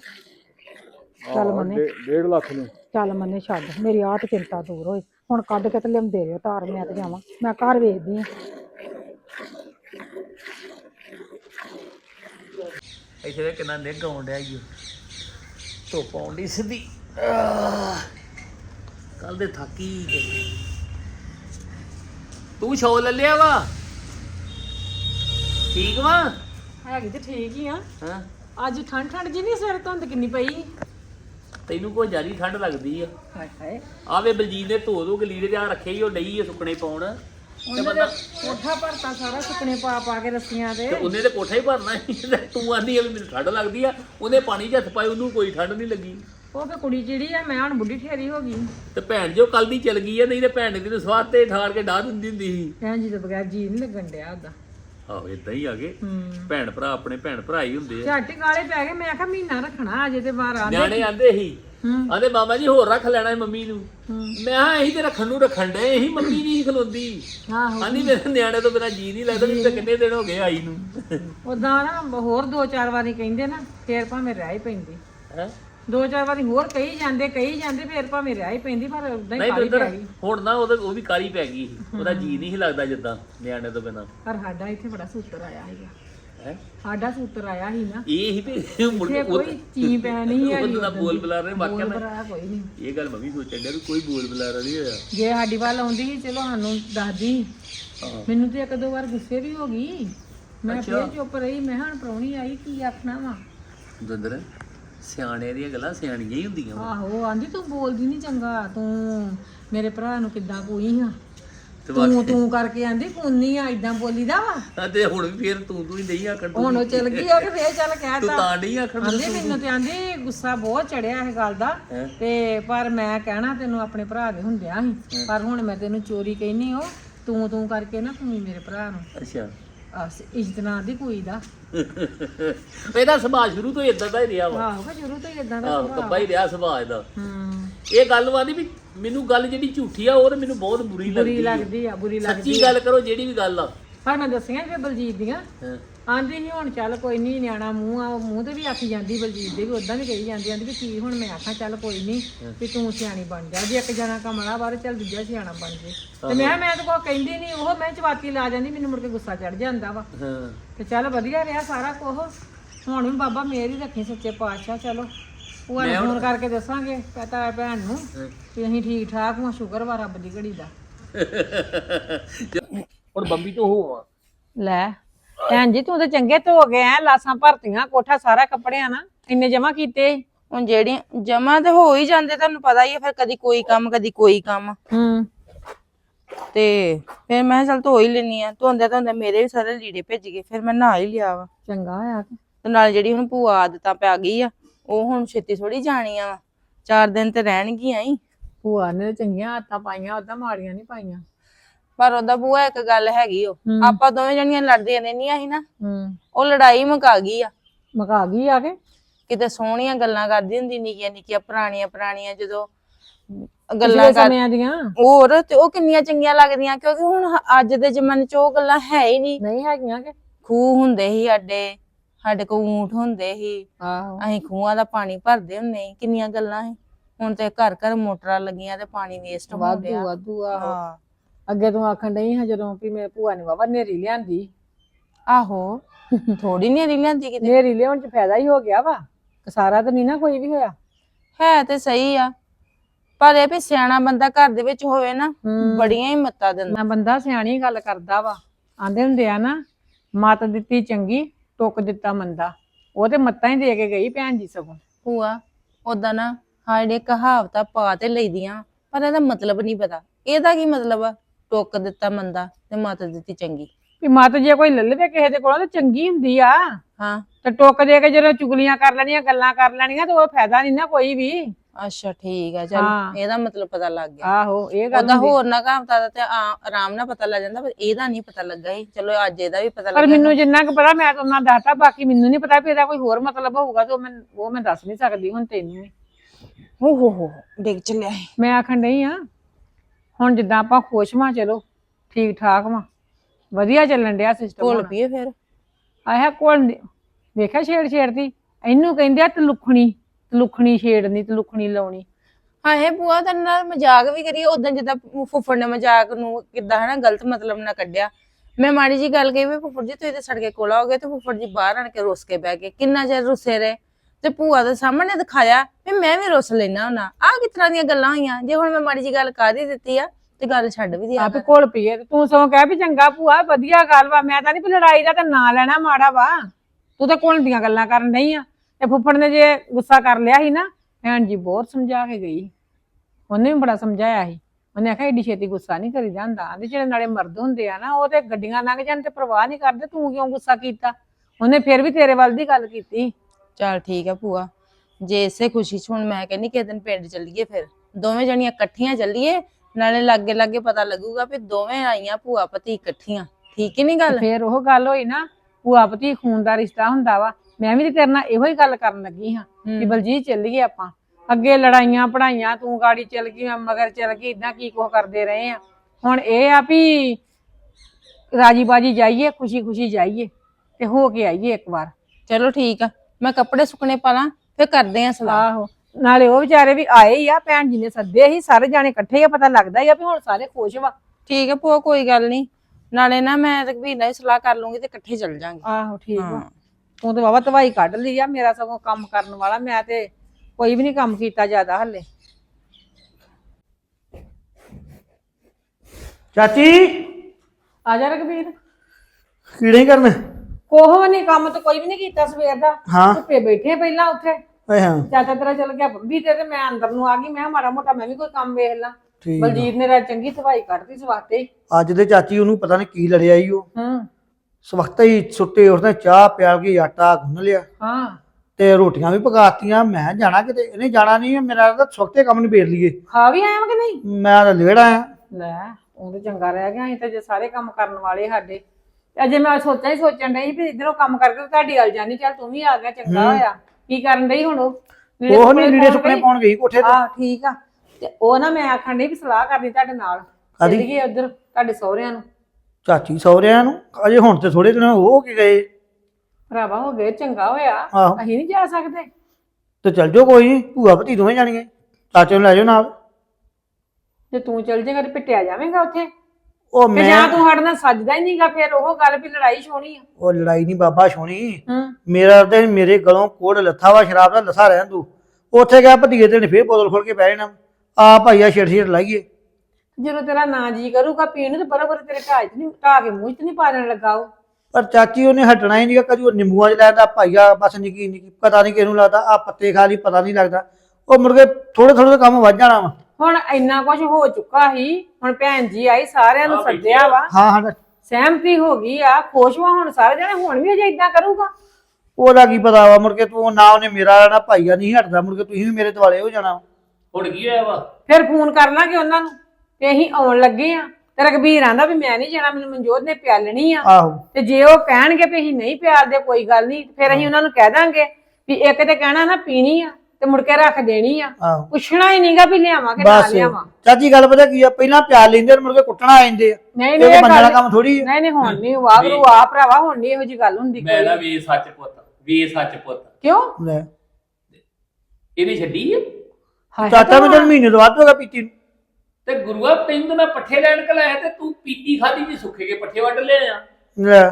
ਚੱਲ ਮੰਨੇ। ਡੇ- ਡੇਢ ਲੱਖ ਨੂੰ। ਚੱਲ ਮੰਨੇ ਛੱਡ। ਮੇਰੀ ਆਹ ਤੇ ਚਿੰਤਾ ਦੂਰ ਹੋਈ। ਹੁਣ ਕੱਢ ਕੇ ਤੇ ਲਿਆਉਂਦੇ ਰਿਓ ਤਾਰ ਮੈਂ ਤੇ ਜਾਵਾਂ। ਮੈਂ ਘਰ ਵੇਖਦੀ ਆ ਇੱਥੇ ਕਿੰਨਾ ਨਿੱਘ ਆਉਣ ਡਿਆ ਈ ਓ। ਧੁੱਪ ਆਉਂਦੀ ਸਿੱਧੀ। ਕੱਲ ਦੇ ਥੱਕੀ ਗਈ ਤੂੰ ਸ਼ੋ ਲੈ ਲਿਆ ਵਾ? ਠੀਕ ਵਾ? ਹੈਗੀ ਤੇ ਠੀਕ ਹੀ ਆ। ਹਾਂ? ਅੱਜ ਠੰਡ ਠੰਡ ਜੀ ਨਹੀਂ ਸਵੇਰ ਧੁੰਦ ਕਿੰਨੀ ਪਈ? ਤੈਨੂੰ ਕੋਈ ਜ਼ਿਆਦਾ ਠੰਡ ਲੱਗਦੀ ਆ। ਹਾਏ ਹਾਏ। ਆਵੇ ਬਲਜੀਤ ਨੇ ਧੋ ਧੋ ਕੇ ਲੀੜੇ ਰੱਖੇ ਹੀ ਉਹ ਡਈ ਆ ਸੁੱਕਣੇ ਪਾਉਣ। ਉਹਨੇ ਬੰਦਾ ਤੇ ਕੋਠਾ ਭਰਤਾ ਸਾਰਾ ਸੁੱਕਣੇ ਪਾ ਪਾ ਕੇ ਰੱਸੀਆਂ ਤੇ। ਤੇ ਉਹਨੇ ਤੇ ਕੋਠਾ ਹੀ ਭਰਨਾ ਸੀ ਤੇ ਤੂੰ ਆਂਦੀ ਆ ਵੀ ਮੈਨੂੰ ਠੰਡ ਲੱਗਦੀ ਆ ਉਹਨੇ ਪਾਣੀ 'ਚ ਹੱਥ ਪਾਏ ਉਹਨੂੰ ਕੋਈ ਠੰਡ ਨਹੀਂ ਲੱਗੀ। ਉਹ ਫੇ ਕੁੜੀ ਜਿਹੜੀ ਆ ਮੈਂ ਹੁਣ ਬੁੱਢੀ ਠੇਰੀ ਹੋ ਗਈ। ਤੇ ਭੈਣ ਜੋ ਕੱਲ ਦੀ ਚਲ ਗਈ ਆ ਨਹੀਂ ਤੇ ਭੈਣ ਨੇ ਤੈਨੂੰ ਸਵਾਦ ਤੇ ਠਾੜ ਕੇ ਡਾਹ ਦਿੰਦੀ ਹੁੰਦੀ ਸੀ। ਭੈਣ ਜੀ ਤੋਂ ਬਗੈਰ ਜੀ ਨਹੀਂ ਲੱਗਣ ਡਿਆ ਉਹਦਾ ਆਹੋ ਇਦਾਂ ਹੀ ਆ ਗਏ। ਹੂੰ। ਭੈਣ ਭਰਾ ਆਪਣੇ ਭੈਣ ਭਰਾ ਹੀ ਹੁੰਦੇ ਆ। ਝੱਟ ਗਾਲੇ ਪੈ ਗਏ ਮੈਂ ਕਿਹਾ ਮਹੀਨਾ ਰੱਖਣਾ ਅਜੇ ਤੇ ਬਾਹਰ ਆਂਦੇ ਨਿਆਣੇ ਆਂਦੇ ਸੀ। ਆਂਦੇ ਮਾਮਾ ਜੀ ਹੋਰ ਰੱਖ ਲੈਣਾ ਹੈ ਮੰਮੀ ਨੂੰ। ਮੈਂ ਕਿਹਾ ਇਹੀ ਤੇ ਰੱਖਣ ਨੂੰ ਰੱਖਣ ਡੇ ਇਹੀ ਮੰਮੀ ਨਹੀਂ ਖਲੋਂਦੀ। ਆਹੋ। ਆਂਦੀ ਮੇਰੇ ਨਿਆਣੇ ਤੋਂ ਬਿਨਾ ਜੀ ਨਹੀਂ ਲੱਗਦਾ ਮੈਨੂੰ ਤਾਂ ਕਿੰਨੇ ਦਿਨ ਹੋ ਗਏ ਆਈ ਨੂੰ। ਉਦਾਂ ਨਾ ਹੋਰ ਦੋ ਚਾਰ ਵਾਰੀ ਕਹਿੰਦੇ ਨਾ ਫੇਰ ਭਾਵੇਂ ਰਹਿ ਹੀ ਪੈਂਦੀ। ਹੈ? ਦੋ ਚਾਰ ਵਾਰੀ ਹੋਰ ਕਹੀ ਜਾਂਦੇ ਕਹੀ ਜਾਂਦੇ ਫੇਰ ਭਾਵੇਂ ਰਹਿ ਹੀ ਪੈਂਦੀ ਪਰ ਉਦਾਂ ਹੀ ਨਹੀਂ ਕਾਲੀ ਪੈ ਗਈ। ਹੁਣ ਨਾ ਉਹਦਾ ਉਹ ਵੀ ਕਾਲੀ ਪੈ ਗਈ ਸੀ। ਉਹਦਾ ਜੀ ਨਹੀਂ ਸੀ ਲੱਗਦਾ ਜਿੱਦਾਂ ਨਿਆਣੇ ਤੋਂ ਬਿਨਾ। ਪਰ ਸਾਡਾ ਇੱਥੇ ਬੜਾ ਸੂਤਰ ਆਇਆ ਸੀਗਾ। ਹੈ? ਸਾਡਾ ਸੂਤਰ ਆਇਆ ਸੀ ਨਾ। ਇਹ ਹੀ ਵੀ ਮੁੜ ਕੇ ਇੱਥੇ ਕੋਈ ਚੀ ਪੈ ਨਹੀਂ ਹੈਗੀ। ਉਹਦਾ ਬੋਲ ਬੁਲਾ ਰਹੇ ਵਾਕਿਆ ਮੈਂ ਬਰਾ ਕੋਈ ਨਹੀਂ। ਇਹ ਗੱਲ ਮੈਂ ਵੀ ਸੋਚਣ ਡਿਆ ਵੀ ਕੋਈ ਬੋਲ ਬੁਲਾਰਾ ਨਹੀਂ ਹੋਇਆ। ਜੇ ਸਾਡੀ ਵੱਲ ਆਉਂਦੀ ਸੀ ਚਲੋ ਸਾਨੂੰ ਦੱਸਦੀ ਹਾਂ। ਮੈਨੂੰ ਤੇ ਇੱਕ ਦੋ ਵਾਰ ਗੁੱਸੇ ਵੀ ਹੋ ਗਈ। ਮੈਂ ਫੇਰ ਚੁੱਪ ਰਹੀ ਮੈਂ ਹਾਂ ਪ੍ਰਾਹੁਣੀ ਆਈ ਕੀ ਆਖਣਾ ਵਾ? ਦੁੰਦਰ ਸਿਆਣੇ ਦੀਆਂ ਗੱਲਾਂ ਸਿਆਣੀਆਂ ਹੀ ਹੁੰਦੀਆਂ ਵਾਂ। ਆਹੋ ਆਂਦੀ ਤੂੰ ਬੋਲਦੀ ਨਹੀਂ ਚੰਗਾ ਤੂੰ ਮੇਰੇ ਭਰਾ ਨੂੰ ਕਿੱਦਾਂ ਕੋਈ ਆ? ਤੇ ਤੂੰ ਤੂੰ ਕਰਕੇ ਆਂਦੀ ਪੁੰਨੀ ਆ ਇਦਾਂ ਬੋਲੀਦਾ ਵਾ। ਆ ਤੇ ਹੁਣ ਵੀ ਫੇਰ ਤੂੰ ਤੂੰ ਹੀ ਨਹੀਂ ਆਖਣ ਹੁਣ ਉਹ ਚਲ ਗਈ ਆ ਕਿ ਫੇਰ ਚੱਲ ਤੂੰ ਕਹਿਤਾ ਤਾਂ ਨਹੀਂ ਆਖਣ ਆਂਦੀ ਮੈਨੂੰ ਤੇ ਆਂਦੀ ਗੁੱਸਾ ਬਹੁਤ ਚੜਿਆ ਇਹ ਗੱਲ ਦਾ। ਹੈਂ? ਤੇ ਪਰ ਮੈਂ ਕਹਿਣਾ ਤੈਨੂੰ ਆਪਣੇ ਭਰਾ ਦੇ ਹੁੰਦਿਆਂ ਸੀ ਪਰ ਹੁਣ ਮੈਂ ਤੈਨੂੰ ਚੋਰੀ ਕਹਿਨੀ ਹੋ ਤੂੰ ਤੂੰ ਕਰਕੇ ਨਾ ਤੂੰ ਮੇਰੇ ਭਰਾ ਨੂੰ। ਅੱਛਾ। ਅਸ ਇੱਜ਼ਤ ਨਾ ਦੀ ਕੋਈ ਦਾ। ਇਹਦਾ ਸੁਭਾਅ ਸ਼ੁਰੂ ਤੋਂ ਇਦਾਂ ਦਾ ਹੀ ਰਿਹਾ ਵਾ। ਆਹੋ ਕਿ ਸ਼ੁਰੂ ਤੋਂ ਹੀ ਇਦਾਂ ਦਾ ਆਹੋ ਕੱਬਾ ਹੀ ਰਿਹਾ ਸੁਭਾਅ ਇਹਦਾ। ਹੂੰ। ਇਹ ਗੱਲ ਵਾਦੀ ਵੀ ਮੈਨੂੰ ਗੱਲ ਜਿਹੜੀ ਝੂਠੀ ਆ ਉਹ ਤੇ ਮੈਨੂੰ ਬਹੁਤ ਬੁਰੀ ਬੁਰੀ ਲੱਗਦੀ ਆ। ਲੱਗਦੀ ਆ ਬੁਰੀ ਲੱਗਦੀ ਸੱਚੀ ਗੱਲ ਕਰੋ ਜਿਹੜੀ ਵੀ ਗੱਲ ਆ। ਪਰ ਮੈਂ ਦੱਸੀਆਂ ਕਿ ਬਲਜੀਤ ਦੀਆਂ। ਹਾਂ। ਆਂਦੀ ਸੀ ਹੁਣ ਚੱਲ ਕੋਈ ਨਹੀਂ ਨਿਆਣਾ ਮੂੰਹ ਆ। ਉਹ ਮੂੰਹ ਤੇ ਵੀ ਆਖੀ ਜਾਂਦੀ ਬਲਜੀਤ ਦੇ ਵੀ ਉਦਾਂ ਵੀ ਕਹੀ ਜਾਂਦੀ ਆਂਦੀ ਵੀ ਕੀ ਹੁਣ ਮੈਂ ਆਖਾਂ ਚੱਲ ਕੋਈ ਨਹੀਂ ਵੀ ਤੂੰ ਸਿਆਣੀ ਬਣ ਜਾ। ਜੇ ਇੱਕ ਜਣਾ ਕਮਲਾ ਬਾਹਰ ਚੱਲ ਦੂਜਾ ਸਿਆਣਾ ਬਣ ਜੇ। ਤੇ ਮੈਂ ਮੈਂ ਤਾਂ ਕੋਈ ਕਹਿੰਦੀ ਨਹੀਂ ਉਹ ਮੈਂ ਚਵਾਤੀ ਲਾ ਜਾਂਦੀ ਮੈਨੂੰ ਮੁੜ ਕੇ ਗੁੱਸਾ ਚੜ ਜਾਂਦਾ ਵਾ। ਹਾਂ। ਤੇ ਚੱਲ ਵਧੀਆ ਰਿਹਾ ਸਾਰਾ ਕੁਝ ਹੁਣ ਵੀ ਬਾਬਾ ਮੇਰ ਹੀ ਰੱਖੀ ਸੱਚੇ ਪਾਤਸ਼ਾਹ ਚਲੋ। ਉਹ ਨੂੰ ਫੋਨ ਕਰਕੇ ਦੱਸਾਂਗੇ ਕਹਤਾ ਭੈਣ ਨੂੰ ਵੀ ਅਸੀਂ ਠੀਕ ਠਾਕ ਹਾਂ ਸ਼ੁਕਰ ਵਾ ਰੱਬ ਦੀ ਘੜੀ ਦਾ। ਹੁਣ ਬੰਬੀ ਤੋਂ ਹੋਵਾਂ ਲੈ। ਭੈਣ ਜੀ ਤੂੰ ਤੇ ਚੰਗੇ ਧੋ ਗਏ ਐ ਲਾਸਾਂ ਭਰਤੀਆਂ ਕੋਠਾ ਸਾਰਾ ਕੱਪੜਿਆਂ ਨਾ ਇੰਨੇ ਜਮਾ ਕੀਤੇ? ਹੁਣ ਜਿਹੜੀਆਂ ਜਮਾ ਤੇ ਹੋ ਹੀ ਜਾਂਦੇ ਤੁਹਾਨੂੰ ਪਤਾ ਹੀ ਹੈ ਫਿਰ ਕਦੀ ਕੋਈ ਕੰਮ ਕਦੀ ਕੋਈ ਕੰਮ। ਹੂੰ। ਤੇ ਫਿਰ ਮੈਂ ਕਿਹਾ ਚੱਲ ਧੋ ਹੀ ਲੈਣੀ ਆ। ਧੋਂਦੇ ਧੋਂਦੇ ਮੇਰੇ ਵੀ ਸਾਰੇ ਲੀੜੇ ਭਿੱਜ ਗਏ ਫਿਰ ਮੈਂ ਨਹਾ ਹੀ ਲਿਆ ਵਾ। ਚੰਗਾ ਹੋਇਆ ਤੇ ਨਾਲ ਜਿਹੜੀ ਹੁਣ ਭੂਆ ਆਦਤਾਂ ਪੈ ਗਈ ਆ ਉਹ ਹੁਣ ਛੇਤੀ ਥੋੜੀ ਜਾਣੀਆਂ ਵਾ। ਚਾਰ ਦਿਨ ਤੇ ਰਹਿਣਗੀਆਂ ਹੀ। ਭੂਆ ਨੇ ਚੰਗੀਆਂ ਹੱਥਾਂ ਪਾਈਆਂ ਉਦਾਂ ਮਾੜੀਆਂ ਨਹੀਂ ਪਾਈਆਂ। ਪਰ ਉਹਦਾ ਭੂਆ ਇੱਕ ਗੱਲ ਹੈਗੀ ਉਹ। ਆਪਾਂ ਦੋਵੇਂ ਜਣੀਆਂ ਲੜਦੀਆਂ ਰਹਿੰਦੀਆਂ ਸੀ ਨਾ। ਹੂੰ। ਉਹ ਲੜਾਈ ਮੁਕਾ ਗਈ ਆ। ਮਕਾ ਗਈ ਆ ਕੇ? ਕਿਤੇ ਸੋਹਣੀਆਂ ਗੱਲਾਂ ਕਰਦੀ ਹੁੰਦੀ ਨਿੱਕੀਆਂ ਨਿੱਕੀਆਂ ਪੁਰਾਣੀਆਂ ਪੁਰਾਣੀਆਂ ਜਦੋਂ ਗੱਲਾਂ ਪਿਛਲੇ ਕਰ ਸਮਿਆਂ ਦੀਆਂ? ਹੋਰ ਤੇ ਉਹ ਕਿੰਨੀਆਂ ਚੰਗੀਆਂ ਲੱਗਦੀਆਂ ਕਿਉਂਕਿ ਹੁਣ ਹ- ਅੱਜ ਦੇ ਜ਼ਮਾਨੇ 'ਚ ਉਹ ਗੱਲਾਂ ਹੈ ਹੀ ਨਹੀਂ ਨਹੀਂ ਹੈਗੀਆਂ ਕਿ? ਖੂਹ ਹੁੰਦੇ ਸੀ ਸਾਡੇ ਸਾਡੇ ਕੋਲ ਊਂਠ ਹੁੰਦੇ ਸੀ। ਆਹੋ। ਅਸੀਂ ਖੂਹਾਂ ਦਾ ਪਾਣੀ ਭਰਦੇ ਹੁੰਦੇ ਸੀ ਕਿੰਨੀਆਂ ਗੱਲਾਂ ਸੀ। ਹੁਣ ਤੇ ਘਰ ਘਰ ਮੋਟਰਾਂ ਲੱਗੀਆਂ ਤੇ ਪਾਣੀ ਵੇਸਟ ਹੋ ਵਾਧੂ ਰਿਹਾ ਵਾਧੂ ਆਹੋ। ਹਾਂ। ਅੱਗੇ ਤੂੰ ਆਖਣ ਡਈ ਹਾਂ ਜਦੋਂ ਵੀ ਮੇਰੇ ਭੂਆ ਨੇ ਵਾਵਾ ਨੇਰੀ ਲਿਆਂਦੀ। ਆਹੋ ਥੋੜੀ ਨੇਰੀ ਲਿਆਂਦੀ ਕਿਤੇ। ਨੇਰੀ ਲਿਆਉਣ ਚ ਫਾਇਦਾ ਹੀ ਹੋ ਗਿਆ ਵਾ। ਕਸਾਰਾ ਤਾਂ ਨਹੀਂ ਨਾ ਕੋਈ ਵੀ ਹੋਇਆ। ਹੈ ਤੇ ਸਹੀ ਆ। ਪਰ ਇਹ ਵੀ ਸਿਆਣਾ ਬੰਦਾ ਘਰ ਦੇ ਵਿੱਚ ਹੋਵੇ ਨਾ। ਬੜੀਆਂ ਹੀ ਮੱਤਾਂ ਦਿੰਦਾ। ਨਾ ਬੰਦਾ ਸਿਆਣੀ ਗੱਲ ਕਰਦਾ ਵਾ। ਆਂਦੇ ਹੁੰਦੇ ਆ ਨਾ ਮਤ ਦਿੱਤੀ ਚੰਗੀ ਟੁੱਕ ਦਿੱਤਾ ਮੰਦਾ। ਉਹ ਤੇ ਮੱਤਾਂ ਹੀ ਦੇ ਕੇ ਗਈ ਭੈਣ ਜੀ ਸਗੋਂ। ਭੂਆ ਉਦਾਂ ਨਾ ਸਾਡੇ ਕਹਾਵਤਾਂ ਪਾ ਤੇ ਲਈਦੀਆਂ ਪਰ ਇਹਦਾ ਮਤਲਬ ਨਹੀਂ ਪਤਾ। ਇਹਦਾ ਕੀ ਮਤਲਬ ਆ? ਟੋਕ ਦਿੱਤਾ ਮੰਦਾ ਤੇ ਮਤ ਦਿੱਤੀ ਚੰਗੀ ਵੀ ਮਤ ਜੇ ਕੋਈ ਲੈ ਲਵੇ ਕਿਸੇ ਦੇ ਕੋਲੋਂ ਤਾਂ ਚੰਗੀ ਹੁੰਦੀ ਆ ਹਾਂ ਤੇ ਟੁੱਕ ਦੇ ਕੇ ਜਦੋਂ ਚੁਗਲੀਆਂ ਕਰ ਲੈਣੀਆਂ ਗੱਲਾਂ ਕਰ ਲੈਣੀਆਂ ਤੇ ਉਹ ਫਾਇਦਾ ਨਹੀਂ ਨਾ ਕੋਈ ਵੀ ਅੱਛਾ ਠੀਕ ਆ ਚਲ ਹਾਂ। ਇਹਦਾ ਮਤਲਬ ਪਤਾ ਲੱਗ ਗਿਆ ਆਹੋ ਇਹ ਗੱਲ ਉਹਦਾ ਹੁੰਦੀ। ਹੋਰ ਨਾ ਕਹਾਵਤਾਂ ਦਾ ਤੇ ਆ- ਆਰਾਮ ਨਾਲ ਪਤਾ ਲੱਗ ਜਾਂਦਾ ਪਰ ਇਹਦਾ ਨਹੀਂ ਪਤਾ ਲੱਗਾ ਸੀ ਚਲੋ ਅੱਜ ਇਹਦਾ ਵੀ ਪਤਾ ਪਰ ਲੱਗਾ ਮੈਨੂੰ ਜਿੰਨਾ ਕੁ ਪਤਾ ਮੈਂ ਤਾਂ ਉਹਨਾਂ ਦੱਸਤਾ ਬਾਕੀ ਮੈਨੂੰ ਨਹੀਂ ਪਤਾ ਵੀ ਇਹਦਾ ਕੋਈ ਹੋਰ ਮਤਲਬ ਹੋਊਗਾ ਤੇ ਉਹ ਮੈਂ ਉਹ ਮੈਂ ਦੱਸ ਨਹੀਂ ਸਕਦੀ ਹੁਣ ਤੈਨੂੰ। ਹੋ ਹੋ ਹੋ ਡਿੱਗ ਚੱਲਿਆ ਸੀ। ਮੈਂ ਆਖਣ ਡਈ ਆ ਹੁਣ ਜਿੱਦਾਂ ਆਪਾਂ ਖੁਸ਼ ਵਾਂ ਚਲੋ ਠੀਕ ਠਾਕ ਵਾਂ। ਵਧੀਆ ਚੱਲਣ ਡਿਆ ਸਿਸਟਮ ਭੁੱਲ ਪਈਏ ਫਿਰ। ਆਇਆ ਕੋਲ ਵੇਖਿਆ ਛੇੜ ਛੇੜਦੀ ਇਹਨੂੰ ਕਹਿੰਦੇ ਆ ਤਲੁਖਣੀ ਤਲੁਖਣੀ ਛੇੜਨੀ ਤਲੁਖਣੀ ਲਾਉਣੀ। ਹਾਂ ਇਹ ਭੂਆ ਤੇਰੇ ਨਾਲ ਮਜ਼ਾਕ ਵੀ ਕਰੀਏ। ਉਦੋਂ ਜਿੱਦਾਂ ਫੁੱਫੜ ਨੇ ਮਜ਼ਾਕ ਨੂੰ ਕਿੱਦਾਂ ਹਨਾ ਗਲਤ ਮਤਲਬ ਨਾ ਕੱਢਿਆ। ਮੈਂ ਮਾੜੀ ਜੀ ਗੱਲ ਕਹੀ ਵੀ ਫੁੱਫੜ ਜੀ ਤੁਸੀਂ ਤੇ ਸੜਕੇ ਕੋਲਾ ਹੋ ਗਏ ਤੇ ਫੁੱਫੜ ਜੀ ਬਾਹਰ ਆਣ ਕੇ ਰੁੱਸ ਕੇ ਬਹਿ ਗਏ। ਕਿੰਨਾ ਚਿਰ ਰੁੱਸੇ ਰਹੇ? ਤੇ ਭੂਆ ਦੇ ਸਾਹਮਣੇ ਦਿਖਾਇਆ ਵੀ ਮੈਂ ਵੀ ਰੁੱਸ ਲੈਣਾ ਹੁਣਾ ਆਹ ਕਿਸ ਤਰ੍ਹਾਂ ਦੀਆਂ ਗੱਲਾਂ ਹੋਈਆਂ? ਜੇ ਹੁਣ ਮੈਂ ਮਾੜੀ ਜੀ ਗੱਲ ਕਰ ਹੀ ਦਿੱਤੀ ਆ ਤੇ ਗੱਲ ਛੱਡ ਵੀ ਦਿਆ ਆਪੇ ਕੋਲ ਪੀਏ ਤੇ ਤੂੰ ਸਗੋਂ ਕਹਿ ਵੀ ਚੰਗਾ ਭੂਆ ਵਧੀਆ ਗੱਲ ਵਾ। ਮੈਂ ਤਾਂ ਨਹੀਂ ਵੀ ਲੜਾਈ ਦਾ ਤਾਂ ਨਾਂ ਲੈਣਾ ਮਾੜਾ ਵਾ। ਤੂੰ ਤਾਂ ਕੋਲ ਦੀਆਂ ਗੱਲਾਂ ਕਰਨ ਨਹੀਂ ਆ। ਤੇ ਫੁੱਫੜ ਨੇ ਜੇ ਗੁੱਸਾ ਕਰ ਲਿਆ ਸੀ ਨਾ ਭੈਣ ਜੀ ਬਹੁਤ ਸਮਝਾ ਕੇ ਗਈ। ਉਹਨੇ ਵੀ ਬੜਾ ਸਮਝਾਇਆ ਸੀ। ਉਹਨੇ ਆਖਿਆ ਏਡੀ ਛੇਤੀ ਗੁੱਸਾ ਨਹੀਂ ਕਰੀ ਜਾਂਦਾ। ਆਂਦੇ ਜਿਹੜੇ ਨਾਲੇ ਮਰਦ ਹੁੰਦੇ ਆ ਨਾ ਉਹ ਤੇ ਗੱਡੀਆਂ ਲੰਘ ਜਾਣ ਤੇ ਪਰਵਾਹ ਨਹੀਂ ਕਰਦੇ। ਤੂੰ ਕਿਉਂ ਗੁੱਸਾ ਕੀਤਾ? ਉਹਨੇ ਫਿਰ ਵੀ ਤੇਰੇ ਵੱਲ ਦੀ ਗੱਲ ਕੀਤੀ। ਚਲ ਠੀਕ ਆ ਭੂਆ ਜੇ ਇਸੇ ਖੁਸ਼ੀ ਚ ਹੁਣ ਮੈਂ ਕਹਿੰਨੀ ਕਿਸੇ ਦਿਨ ਪਿੰਡ ਚੱਲੀਏ ਫਿਰ। ਦੋਵੇਂ ਜਣੀਆਂ ਇਕੱਠੀਆਂ ਚੱਲੀਏ ਨਾਲੇ ਲਾਗੇ ਲਾਗੇ ਪਤਾ ਲੱਗੂਗਾ ਵੀ ਦੋਵੇਂ ਆਈਆਂ ਭੂਆ ਪਤੀ ਇਕੱਠੀਆਂ। ਠੀਕ ਹੀ ਨਹੀਂ ਗੱਲ? ਫੇਰ ਉਹ ਗੱਲ ਹੋਈ ਨਾ ਭੂਆ ਭਤੀ ਖੂਨ ਦਾ ਰਿਸ਼ਤਾ ਹੁੰਦਾ ਵਾ ਮੈਂ ਵੀ ਤੇ ਤੇਰੇ ਨਾਲ ਇਹੋ ਹੀ ਗੱਲ ਕਰਨ ਲੱਗੀ ਹਾਂ ਕਿ ਬਲਜੀਤ ਚੱਲੀਏ ਆਪਾਂ। ਅੱਗੇ ਲੜਾਈਆਂ ਪੜਾਈਆਂ ਤੂੰ ਗਾੜੀ ਚੱਲ ਗਈ ਮੈਂ ਮਗਰ ਚੱਲ ਗਈ ਇਦਾਂ ਕੀ ਕੁਛ ਕਰਦੇ ਰਹੇ ਆ। ਹੁਣ ਇਹ ਆ ਵੀ ਰਾਜੀ ਬਾਜੀ ਜਾਈਏ ਖੁਸ਼ੀ ਖੁਸ਼ੀ ਜਾਈਏ ਤੇ ਹੋ ਕੇ ਆਈਏ ਇੱਕ ਵਾਰ। ਚਲੋ ਠੀਕ ਆ। ਮੈਂ ਕੱਪੜੇ ਸੁੱਕਣੇ ਪਾ ਲਾਂ ਫਿਰ ਕਰਦੇ ਆ ਸਲਾਹ। ਆਹੋ ਨਾਲੇ ਉਹ ਵਿਚਾਰੇ ਵੀ ਆਏ ਹੀ ਆ ਭੈਣ ਜੀ ਨੇ ਸੱਦੇ ਸੀ ਸਾਰੇ ਜਾਣੇ ਇਕੱਠੇ ਹੀ ਆ ਪਤਾ ਲੱਗਦਾ ਹੀ ਆ ਵੀ ਹੁਣ ਸਾਰੇ ਖੁਸ਼ ਵਾ। ਠੀਕ ਆ ਭੂਆ ਕੋਈ ਗੱਲ ਨਹੀਂ ਨਾਲੇ ਨਾ ਮੈਂ ਰਘਬੀਰ ਨਾਲ ਵੀ ਸਲਾਹ ਕਰ ਲੂੰਗੀ ਤੇ ਇਕੱਠੇ ਚੱਲ ਜਾਾਂਗੇ। ਆਹੋ ਠੀਕ ਵਾ। ਹਾਂ। ਤੂੰ ਤੇ ਵਾਵਾ ਤਵਾਈ ਕੱਢ ਲਈ ਆ ਮੇਰਾ ਸਗੋਂ ਕੰਮ ਕਰਨ ਵਾਲਾ ਮੈਂ ਤੇ ਕੋਈ ਵੀ ਨਹੀਂ ਕੰਮ ਕੀਤਾ ਜ਼ਿਆਦਾ ਹੱਲੇ। ਚਾਚੀ? ਆ ਜਾ ਰਘਬੀਰ। ਕੀੜੇ ਕਰਨ? ਕੋਹ ਨਹੀਂ ਕੰਮ ਤਾਂ ਕੋਈ ਵੀ ਨਹੀਂ ਕੀਤਾ ਸਵੇਰ ਦਾ। ਹਾਂ। ਧੁੱਪੇ ਬੈਠੇ ਪਹਿਲਾਂ ਉੱਥੇ। ਓਏ ਹਾਂ। ਚਾਚਾ ਤੇਰਾ ਚਲ ਗਿਆ ਬੰਬੀ ਤੇ ਤੇ ਮੈਂ ਅੰਦਰ ਨੂੰ ਆ ਗਈ ਮੈਂ ਕਿਹਾ ਮਾੜਾ ਮੋਟਾ ਮੈਂ ਵੀ ਕੋਈ ਕੰਮ ਵੇਖ ਲਾਂ। ਠੀਕ ਆ। ਬਲਜੀਤ ਨੇ ਰਾਤ ਚੰਗੀ ਸਫ਼ਾਈ ਕੱਢਤੀ ਸਵਾਤੇ ਹੀ। ਅੱਜ ਦੇ ਚਾਚੀ ਉਹਨੂੰ ਪਤਾ ਨਹੀਂ ਕੀ ਲੜਿਆ ਈ ਉਹ। ਹੂੰ। ਸਵਖਤੇ ਹੀ ਸੁੱਤੇ ਉਸਨੇ ਚਾਹ ਪਿਆਲ ਕੇ ਆਟਾ ਗੁੰਨ ਲਿਆ। ਹਾਂ। ਤੇ ਰੋਟੀਆਂ ਵੀ ਪਕਾਤੀਆਂ ਮੈਂ ਜਾਣਾ ਕਿਤੇ ਇਹਨੇ ਜਾਣਾ ਨਹੀਂ ਹੈ, ਮੇਰਾ ਤਾਂ ਸਵਖਤੇ ਕੰਮ ਨਿਬੇੜ ਲਈਏ। ਖਾ ਵੀ ਆਇਆ ਵਾਂ ਕਿ ਨਹੀਂ? ਮੈਂ ਤਾਂ ਲੇੜ ਆਇਆ। ਲੈ ਉਹ ਤੇ ਚੰਗਾ ਰਹਿ ਗਿਆ ਅਸੀਂ ਤਾਂ ਜੇ ਸਾਰੇ ਕੰਮ ਕਰਨ ਵਾਲੇ ਸਾਡੇ। ਅਜੇ ਮੈਂ ਸੋਚਾਂ ਹੀ ਸੋਚਣ ਡਈ ਵੀ ਇਧਰੋਂ ਕੰਮ ਕਰਕੇ ਤੁਹਾਡੀ ਗੱਲ ਜਾਣੀ ਚੱਲ ਤੂੰ ਵੀ ਆ ਗਿਆ ਚੰਗਾ ਹੋਇਆ। ਕੀ ਕਰਨ ਡਈ ਹੁਣ ਉਹ? ਲੀੜੇ ਉਹ ਸੁੱਕਣੇ ਨਹੀਂ ਲੀੜੇ ਸੁੱਕਣੇ ਗਈ? ਪਾਉਣ ਗਈ ਕੋਠੇ ਤੇ। ਆਹ ਠੀਕ ਆ। ਤੇ ਉਹ ਨਾ ਮੈਂ ਆਖਣ ਡਈ ਵੀ ਸਲਾਹ ਕਰਨੀ ਤੁਹਾਡੇ ਨਾਲ। ਕਾਹਦੀ? ਚੱਲ ਗਏ ਉਧਰ ਤੁਹਾਡੇ ਸਹੁਰਿਆਂ ਨੂੰ। ਚਾਚੀ ਸਹੁਰਿਆਂ ਨੂੰ? ਅਜੇ ਹੁਣ ਤੇ ਥੋੜੇ ਦਿਨ ਹੋ ਕੇ ਗਏ। ਭਰਾਵਾ ਹੋ ਗਏ ਚੰਗਾ ਹੋਇਆ। ਆਹੋ। ਅਸੀਂ ਨਹੀਂ ਜਾ ਸਕਦੇ। ਤੇ ਚੱਲ ਜਾਓ ਕੋਈ ਨਹੀਂ ਭੂਆ ਭਤੀ ਦੋਵੇਂ ਜਾਣੀਆਂ। ਚਾਚੇ ਨੂੰ ਲੈ ਜਾਓ ਨਾਲ। ਜੇ ਤੂੰ ਚੱਲ ਜਾਏਗਾ ਤੇ ਪਿੱਟਿਆ ਜਾਵੇਂਗਾ ਉੱਥੇ। ਉਹ ਮੈਂ ਜਾਂ ਤੂੰ ਸਾਡੇ ਨਾਲ ਸੱਜਦਾ ਹੀ ਨਹੀਂਗਾ ਫਿਰ ਉਹ ਗੱਲ ਵੀ ਲੜਾਈ ਛੋਣੀ ਆ। ਉਹ ਲੜਾਈ ਨਹੀਂ ਬਾਬਾ ਹੂੰ। ਮੇਰਾ ਤੇ ਮੇਰੇ ਗਲੋਂ ਕੋੜ ਲੱਥਾ ਵਾ ਸ਼ਰਾਬ ਦਾ ਲਸਾ ਰਹਿਣ ਤੂੰ ਉੱਥੇ ਗਿਆ ਭਤੀਏ ਤੇ ਨੇ ਫੇਰ ਬੋਤਲ ਖੋਲ ਕੇ ਬਹਿ ਜਾਣਾ। ਆ ਭਾਈਆ ਛੇੜ ਛੇੜ ਲਾਈਏ। ਜਦੋਂ ਤੇਰਾ ਨਾਂ ਜੀ ਕਰੂਗਾ ਪੀਣ ਨੂੰ ਤੇ ਬਰਾਬਰ ਤੇਰੇ ਢਾਹ ਚ ਨਹੀਂ ਢਾਹ ਕੇ ਮੂੰਹ ਚ ਨਹੀਂ ਪਾ ਦੇਣ ਲੱਗਾ ਉਹ ਪਰ ਚਾਚੀ ਉਹਨੇ ਹਟਣਾ ਹੀ ਨਹੀਂ ਕਦੀ ਉਹ ਨਿੰਬੂਆਂ ਚ ਲੈਂਦਾ ਭਾਈਆ ਬਸ ਨਿੱਕੀ ਨਿੱਕੀ ਪਤਾ ਨਹੀਂ ਕਿਹਨੂੰ ਲੱਗਦਾ ਆ ਪੱਤੇ ਖਾ ਲਈ ਪਤਾ ਨਹੀਂ ਲੱਗਦਾ। ਉਹ ਮੁਰਗੇ ਥੋੜੇ ਥੋੜੇ ਕੰਮ ਵੱਧ ਜਾਣਾ ਵਾ। ਹੁਣ ਇੰਨਾ ਕੁਝ ਹੋ ਚੁੱਕਾ ਸੀ ਹੁਣ ਭੈਣ ਜੀ ਆਈ ਸਾਰਿਆਂ ਨੂੰ ਸੱਦਿਆ ਵਾ। ਹਾਂ ਹਾਂ। ਸਹਿਮਤੀ ਹੋ ਗਈ ਆ ਖੁਸ਼ ਵਾ ਹੁਣ ਸਾਰੇ ਜਣੇ ਹੁਣ ਵੀ ਅਜੇ ਇਦਾਂ ਕਰੂਗਾ? ਉਹਦਾ ਕੀ ਪਤਾ ਵਾ ਮੁਰਗੇ ਤੂੰ ਨਾ ਉਹਨੇ ਮੇਰਾ ਨਾ ਭਾਈਆ ਨਹੀਂ ਹਟਦਾ ਮੁਰਗੇ ਤੁਸੀਂ ਵੀ ਮੇਰੇ ਦੁਆਲੇ ਹੋ ਜਾਣਾ। ਹੁਣ ਕੀ ਹੋਇਆ ਵਾ? ਫਿਰ ਫੋਨ ਕਰ ਲਾਂਗੇ ਉਹਨਾਂ ਨੂੰ ਤੇ ਅਸੀਂ ਆਉਣ ਲੱਗੇ ਆ। ਤੇ ਰਘਬੀਰ ਆਂਦਾ ਵੀ ਮੈਂ ਨਹੀਂ ਜਾਣਾ ਮੈਨੂੰ ਮਨਜੋਤ ਨੇ ਪਿਆਲਣੀ ਆ। ਆਹੋ। ਤੇ ਜੇ ਉਹ ਕਹਿਣਗੇ ਵੀ ਅਸੀਂ ਨਹੀਂ ਪਿਆਲਦੇ ਕੋਈ ਗੱਲ ਨਹੀਂ ਫਿਰ ਅਸੀਂ ਉਹਨਾਂ ਨੂੰ ਕਹਿ ਦਾਂਗੇ ਵੀ ਇੱਕ ਤੇ ਕਹਿਣਾ ਨਾ ਪੀਣੀ ਆ। ਤੇ ਮੁੜ ਕੇ ਰੱਖ ਦੇਣੀ ਆ। ਆਹੋ ਪੁੱਛਣਾ ਹੀ ਨਹੀਂਗਾ ਵੀ ਲਿਆਵਾਂ ਕਿ ਨਾ ਬਸ। ਲਿਆਵਾਂ। ਚਾਚੀ ਗੱਲ ਪਤਾ ਕੀ ਆ? ਪਹਿਲਾਂ ਪਿਆਰ ਲੈਂਦੇ ਨੇ ਮੁਰਗੇ ਕੁੱਟਣਾ ਆ ਜਾਂਦੇ ਆ। ਨਹੀਂ ਨਹੀਂ ਤਾਂ ਇਹ ਬੰਦੇ ਦਾ ਗੱਲ ਕੰਮ ਥੋੜੀ ਨਹੀਂ ਨਹੀਂ ਹੁਣ ਨਹੀਂ। ਵਾਗਰੂ ਆ ਭਰਾਵਾ ਹੁਣ ਨਹੀਂ ਇਹੋ ਜੀ ਗੱਲ ਹੁੰਦੀ ਮੈਂ ਨਾ ਕੋਈ ਵੇ ਸੱਚ ਪੁੱਤ ਵੇ ਸੱਚ ਪੁੱਤ। ਕਿਉਂ? ਲੈ। ਇਹਨੇ ਛੱਡੀ ਆ। ਹਾਏ ਚਾਚਾ ਮੈਂ ਤੈਨੂੰ ਮਹੀਨੇ ਤੋਂ ਵੱਧ ਹੋ ਗਿਆ ਪੀਤੀ ਨੂੰ। ਤੇ ਗੁਰੂਆ ਤੈਨੂੰ ਤਾਂ ਮੈਂ ਪੱਠੇ ਲੈਣ ਕ ਲਾਇਆ ਤੇ ਤੂੰ ਪੀਤੀ ਖਾਦੀ ਜੀ ਸੁੱਕੇ ਕੇ ਪੱਠੇ ਵੱਢ ਲਿਆ ਲੈ।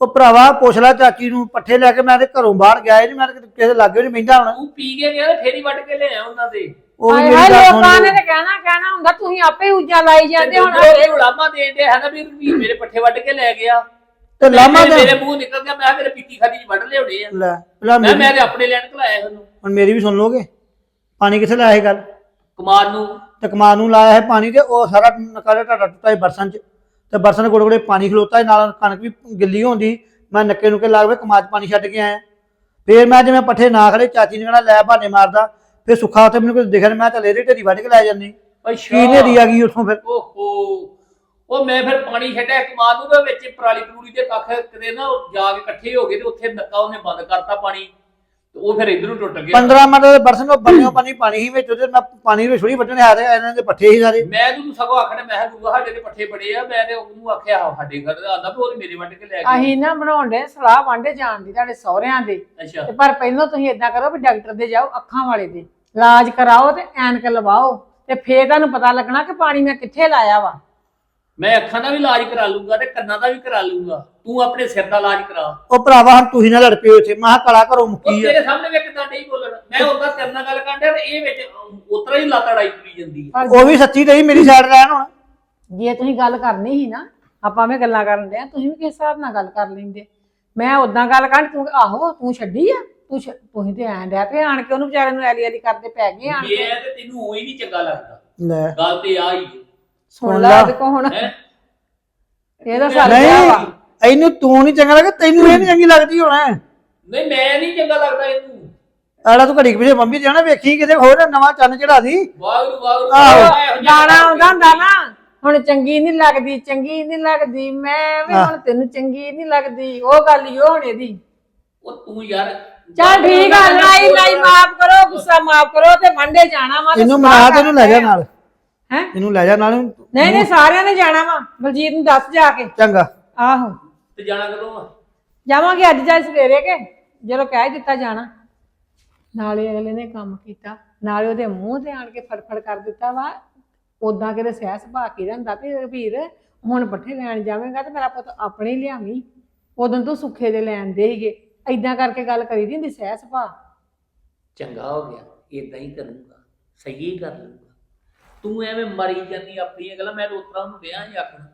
ਉਹ ਭਰਾਵਾ ਪੁੱਛ ਲੈ ਚਾਚੀ ਨੂੰ ਪੱਠੇ ਲੈ ਕੇ ਮੈਂ ਤੇ ਘਰੋਂ ਬਾਹਰ ਗਿਆ ਹੀ ਨਹੀਂ ਮੈਂ ਤਾਂ ਕਿਤੇ ਕਿਸੇ ਲਾਗੇ ਨਹੀਂ ਬਹਿੰਦਾ ਹੁਣ। ਤੂੰ ਪੀ ਕੇ ਗਿਆ ਤੇ ਫੇਰ ਹੀ ਵੱਢ ਕੇ ਲਿਆ ਉਹਨਾਂ ਦੇ। ਉਹ ਵੀ ਹਾਏ ਮੇਰੀ ਹਾਏ ਗੱਲ ਸੁਣ। ਲੋਕਾਂ ਨੇ ਲਓ। ਤੇ ਕਹਿਣਾ ਕਹਿਣਾ ਹੁੰਦਾ ਤੁਸੀਂ ਆਪੇ ਉੱਜਾ ਲਾਈ ਜਾਂਦੇ ਹੁਣ ਹੁਣ। ਇਹ ਉਲਾਮਾ ਦੇਣ ਦੇ ਹੈ ਨਾ ਵੀ ਵੀ ਮੇਰੇ ਪੱਠੇ ਵੱਢ ਕੇ ਲੈ ਗਿਆ। ਤੇ ਲਾਮਾ ਮੇਰੇ- ਦੇ ਮੇਰੇ ਮੂੰਹ ਨਿਕਲ ਗਿਆ ਮੈਂ ਕਿਹਾ ਮੇਰੇ ਪੀਤੀ ਖਾਦੀ ਜੀ ਵੱਢ ਲਿਆਉਣੇ ਆ। ਲੈ ਪਹਿਲਾਂ ਮੈਂ ਮੇਰੀ ਮੈਂ ਤੇ ਆਪਣੇ ਲੈਣ ਕ ਲਾਇਆ ਉਹਨੂੰ। ਹੁਣ ਮੇਰੀ ਵੀ ਸੁਣ ਲੋਗੇ? ਪਾਣੀ ਕਿੱਥੇ ਲਾਇਆ ਇਹ ਗੱਲ ਕੁਮਾਰ ਨੂੰ। ਤੇ ਕਮਾਨ ਨੂੰ ਲਾਇਆ ਹੈ ਪਾਣੀ ਤੇ ਉਹ ਸਾਰਾ ਨਕਾਰਾ ਟਾਟਾ ਟੁੱਟਾ ਹੈ ਬਰਸਨ ਚ। ਤੇ ਬਰਸਨ ਕੋਲ ਕੋਲੇ ਪਾਣੀ ਖਲੋਤਾ ਨਾਲ ਕਣਕ ਵੀ ਗਿੱਲੀ ਹੁੰਦੀ ਮੈਂ ਨੱਕੇ ਨੁਕੇ ਲਾ ਕੇ ਕਮਾਦ ਪਾਣੀ ਛੱਡ ਕੇ ਆਇਆ। ਫੇਰ ਮੈਂ ਜਿਵੇਂ ਪੱਠੇ ਨਾ ਖੜੇ ਚਾਚੀ ਨੇ ਕਹਿਣਾ ਲੈ ਬਹਾਨੇ ਮਾਰਦਾ। ਫੇਰ ਸੁੱਖਾ ਉੱਥੇ ਮੈਨੂੰ ਕੁਝ ਦਿਖਿਆ ਨੀ, ਮੈਂ ਚੱਲ ਇਹਦੇ ਢੇਰੀ ਵੱਢ ਕੇ ਲੈ ਜਾਂਦੀ। ਕੀ ਨੇਰੀ ਆ ਗਈ ਉੱਥੋਂ ਫਿਰ? ਓਹੋ। ਉਹ ਮੈਂ ਫਿਰ ਪਾਣੀ ਛੱਡਿਆ ਕੁਮਾਰ ਨੂੰ ਤੇ ਵਿੱਚ ਪਰਾਲੀ ਪਰੂਲੀ ਦੇ ਕੱਖ ਕਿਤੇ ਨਾ ਉਹ ਜਾ ਕੇ ਇਕੱਠੇ ਹੋ ਗਏ ਤੇ ਉੱਥੇ ਨੱਕਾ ਉਹਨੇ ਬੰਦ ਕਰਤਾ ਪਾਣੀ। ਉਹ ਫਿਰ ਇਧਰੋਂ ਟੁੱਟ ਗਿਆ। 15 ਮਿੰਟ ਦੇ ਬਰਸਨ ਉਹ ਬੰਨਿਓ ਪਾਣੀ ਪਾਣੀ ਹੀ ਵਿੱਚ ਉਹਦੇ ਮੈਂ ਪਾਣੀ ਵਿੱਚ ਥੋੜੀ ਵੱਢਣੇ ਆ ਰਹੇ ਇਹਨਾਂ ਦੇ ਪੱਠੇ ਹੀ ਸਾਰੇ। ਮੈਂ ਤੈਨੂੰ ਸਗੋਂ ਆਖਣਾ ਮੈਂ ਗੁਰੂ ਸਾਡੇ ਦੇ ਪੱਠੇ ਬੜੇ ਆ ਮੈਂ ਤੇ ਉਹਨੂੰ ਆਖਿਆ ਸਾਡੇ ਘਰ ਦਾ ਆਂਦਾ ਵੀ ਉਹ ਮੇਰੇ ਵੱਢ ਕੇ ਲੈ ਗਿਆ। ਅਸੀਂ ਨਾ ਬਣਾਉਣ ਦੇ ਸਲਾਹ ਵਾਂਡੇ ਜਾਣ ਦੀ ਤੁਹਾਡੇ ਸਹੁਰਿਆਂ ਦੇ। ਅੱਛਾ। ਤੇ ਪਰ ਪਹਿਲਾਂ ਤੁਸੀਂ ਇਦਾਂ ਕਰੋ ਵੀ ਡਾਕਟਰ ਦੇ ਜਾਓ ਅੱਖਾਂ ਵਾਲੇ ਦੇ। ਇਲਾਜ ਕਰਾਓ ਤੇ ਐਨਕ ਲਵਾਓ। ਤੇ ਫੇਰ ਤੁਹਾਨੂੰ ਪਤਾ ਲੱਗਣਾ ਕਿ ਪਾਣੀ ਮੈਂ ਕਿੱਥੇ ਲਾਇਆ ਵਾ। ਮੈਂ ਅੱਖਾਂ ਦਾ ਵੀ ਇਲਾਜ ਕਰਾ ਲੂੰਗਾ ਤੇ ਕੰਨਾਂ ਦਾ ਵੀ ਕਰਾ ਲੂੰਗਾ। ਤੂੰ ਆਪਣੇ ਸਿਰ ਦਾ ਇਲਾਜ ਕਰਾ। ਉਹ ਭਰਾਵਾ ਹੁਣ ਤੁਸੀਂ ਨਾ ਲੜ ਪਿਓ ਇੱਥੇ। ਮੈਂ ਕਿਹਾ ਕਲਾ ਘਰੋਂ ਉਹ ਮੁੱਕੀ ਆ। ਤੇਰੇ ਸਾਹਮਣੇ ਵੇ ਕਿਦਾਂ ਨਹੀਂ ਬੋਲਣਾ। ਮੈਂ ਉਹਦਾ ਤੇਰੇ ਨਾਲ ਗੱਲ ਕਰਨ ਤੇ ਇਹ ਵਿੱਚ ਉਤਰਾ ਹੀ ਲਾਤਾ ਅੜਾਈ ਤੁਰੀ ਜਾਂਦੀ ਹੈ ਉਹ ਵੀ ਸੱਚੀ ਰਹੀ ਮੇਰੀ ਸਾਈਡ ਰਹਿਣ ਹੁਣ। ਜੇ ਤੁਸੀਂ ਗੱਲ ਕਰਨੀ ਸੀ ਨਾ ਆਪਾਂ ਵੀ ਗੱਲਾਂ ਕਰਨ ਦੇ ਤੁਸੀਂ ਵੀ ਕਿਸ ਹਿਸਾਬ ਨਾਲ ਗੱਲ ਕਰ ਲੈਂਦੇ। ਮੈਂ ਉਦਾਂ ਗੱਲ ਕਰ ਤੂੰ ਆਹੋ ਤੂੰ ਛੱਡੀ ਆ। ਤੂੰ ਛ- ਤੁਸੀਂ ਤੇ ਐਂ ਡਿਆ ਪਏ ਆਣ ਕੇ ਉਹਨੂੰ ਵਿਚਾਰੇ ਨੂੰ ਐਲੀ ਐਲੀ ਕਰਦੇ ਪੈ ਗਏ ਆਣ ਕੇ। ਇਹ ਤੇ ਤੈਨੂੰ ਉਹੀ ਨਹੀਂ ਚੰਗਾ ਲੱਗਦਾ। ਲੈ। ਗੱਲ ਤੇ ਆ ਹੀ। ਸੁਣ ਲਾ। ਇਹਦੇ ਕੋ ਹੁਣ। ਹੈ? ਇਹਦਾ ਸਰ ਗਿਆ ਵਾ। ਨਹੀਂ ਇਹਨੂੰ ਤੂੰ ਨਹੀਂ ਚੰਗਾ ਲੱਗਦਾ ਤੈਨੂੰ ਇਹ ਨਹੀਂ ਚੰਗੀ ਲੱਗਦੀ ਹੁਣ। ਨਹੀਂ ਮੈਂ ਨਹੀਂ ਚੰਗਾ ਲੱਗਦਾ ਇਹਨੂੰ। ਆੜਾ ਤੂੰ ਘੜੀ ਕੁ ਪਿਛੇ ਮੰਮੀ ਜਾਣਾ ਵੇਖੀ ਕਿਤੇ ਹੋਰ ਨਵਾਂ ਚੰਨ ਚੜਾ ਦੀ ਵਾਗਰੂ ਵਾਗਰੂ ਆਹੋ। ਇਹੋ ਜਿਹਾ ਗਾਣਾ ਆਉਂਦਾ ਹੁੰਦਾ ਨਾ। ਹੁਣ ਚੰਗੀ ਨਹੀਂ ਲੱਗਦੀ ਚੰਗੀ ਨਹੀਂ ਲੱਗਦੀ। ਮੈਂ ਵੀ ਹੁਣ ਤੈਨੂੰ ਚੰਗੀ ਨਹੀਂ ਲੱਗਦੀ। ਉਹ ਗੱਲ ਹੀ ਉਹ ਹੁਣ ਇਹਦੀ। ਉਹ ਤੂੰ ਯਾਰ ਚੱਲ ਠੀਕ ਆ ਲੜਾਈ ਲੜਾਈ ਮਾਫ ਕਰੋ ਗੁੱਸਾ ਮਾਫ ਕਰੋ ਤੇ ਮੰਡੇ ਜਾਣਾ ਵਾ ਤੇ ਇਹਨੂੰ ਮਨਾ ਤੇ ਇਹਨੂੰ ਲੈ ਜਾ ਨਾਲ। ਹੈਂ? ਇਹਨੂੰ ਲੈ ਜਾ ਨਾਲ ਨਹੀਂ ਨਹੀਂ ਸਾਰਿਆਂ ਨੇ ਜਾਣਾ ਵਾ। ਬਲਜੀਤ ਨੂੰ ਦੱਸ ਜਾ ਕੇ। ਚੰਗਾ। ਆਹੋ। ਤੇ ਜਾਣਾ ਕਦੋਂ ਆ ਜਾਵਾਂਗੇ ਅੱਜ ਜਾਂ ਸਵੇਰੇ ਕੇ ਜਦੋਂ ਕਹਿ ਦਿੱਤਾ ਜਾਣਾ। ਨਾਲੇ ਅਗਲੇ ਨੇ ਕੰਮ ਕੀਤਾ। ਨਾਲੇ ਉਹਦੇ ਮੂੰਹ ਤੇ ਆਣ ਕੇ ਫੜਫੜ ਕਰ ਦਿੱਤਾ ਵਾ। ਉਦਾਂ ਕਿਤੇ ਸਹਿ ਸੁਭਾ ਕੇ ਰਹਿੰਦਾ ਵੀ ਵੀਰ ਹੁਣ ਪੱਠੇ ਲੈਣ ਜਾਵੇਂਗਾ ਤੇ ਮੇਰਾ ਪੁੱਤ ਆਪਣੇ ਲਿਆਵੀਂ। ਉਦੋਂ ਤੂੰ ਸੁੱਖੇ ਦੇ ਲੈਣ ਦੇ ਹੀਗੇ। ਐਦਾਂ ਕਰਕੇ ਗੱਲ ਕਰੀ ਦੀ ਹੁੰਦੀ ਸਹਿ ਸੁਭਾ ਚੰਗਾ ਹੋ ਗਿਆ। ਇਦਾਂ ਹੀ ਕਰੂੰਗਾ। ਸਹੀ ਕਰ ਲੂੰਗਾ ਤੂੰ ਐਵੇਂ ਮਰੀ ਜਾਂਦੀ ਆਪਣੀਆਂ ਗੱਲਾਂ ਮੈਂ ਤਾਂ ਉਤਰਾ ਉਹਨੂੰ ਵਿਆਹ ਹੀ ਆਖਣਾ।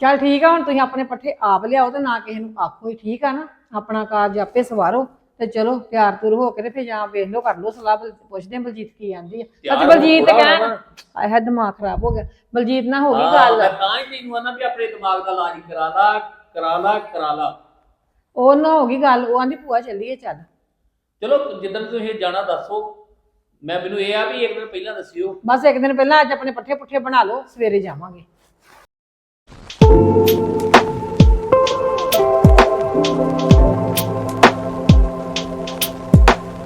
ਚੱਲ ਠੀਕ ਆ ਹੁਣ ਤੁਸੀਂ ਆਪਣੇ ਪੱਠੇ ਆਪ ਲਿਆਓ ਤੇ ਨਾ ਕਿਸੇ ਨੂੰ ਆਖੋ ਹੀ ਠੀਕ ਆ ਨਾ ਆਪਣਾ ਕਾਰਜ ਆਪੇ ਸਵਾਰੋ ਤੇ ਚਲੋ ਤਿਆਰ ਤੁਰ ਹੋ ਕੇ ਤੇ ਫਿਰ ਜਾਂ ਵੇਖ ਲਓ ਕਰ ਲਓ ਸਲਾਹ ਬਲ- ਪੁੱਛਦੇ ਆ ਬਲਜੀਤ ਕੀ ਆਂਦੀ ਆ। ਤਿਆਰ ਅੱਜ ਬਲਜੀਤ ਥੋੜ੍ਹਾ ਕਹਿਣ ਹੋਣਾ। ਦਿਮਾਗ ਖਰਾਬ ਹੋ ਗਿਆ। ਬਲਜੀਤ ਨਾਲ ਹੋ ਗਈ ਹਾਂ, ਗੱਲ। ਮੈਂ ਤਾਂ ਹੀ ਤੈਨੂੰ ਆਨਾ ਵੀ ਆਪਣੇ ਦਿਮਾਗ ਦਾ ਇਲਾਜ ਕਰਾ ਲਾ ਕਰਾ ਲਾ ਕਰਾ ਲਾ। ਉਹ ਨਾ ਹੋ ਗਈ ਗੱਲ ਉਹ ਆਂਦੀ ਭੂਆ ਚੱਲੀਏ ਚੱਲ। ਚਲੋ ਜਿੱਦਣ ਤੁਸੀਂ ਜਾਣਾ ਦੱਸੋ। ਮੈਂ ਮੈਨੂੰ ਇਹ ਆ ਵੀ ਇੱਕ ਦਿਨ ਪਹਿਲਾਂ ਦੱਸਿਓ। ਬਸ ਇੱਕ ਦਿਨ ਪਹਿਲਾਂ ਅੱਜ ਆਪਣੇ ਪੱਠੇ ਪੁੱਠੇ ਬਣਾ ਲਓ, ਸਵੇਰੇ ਜਾਵਾਂਗੇ।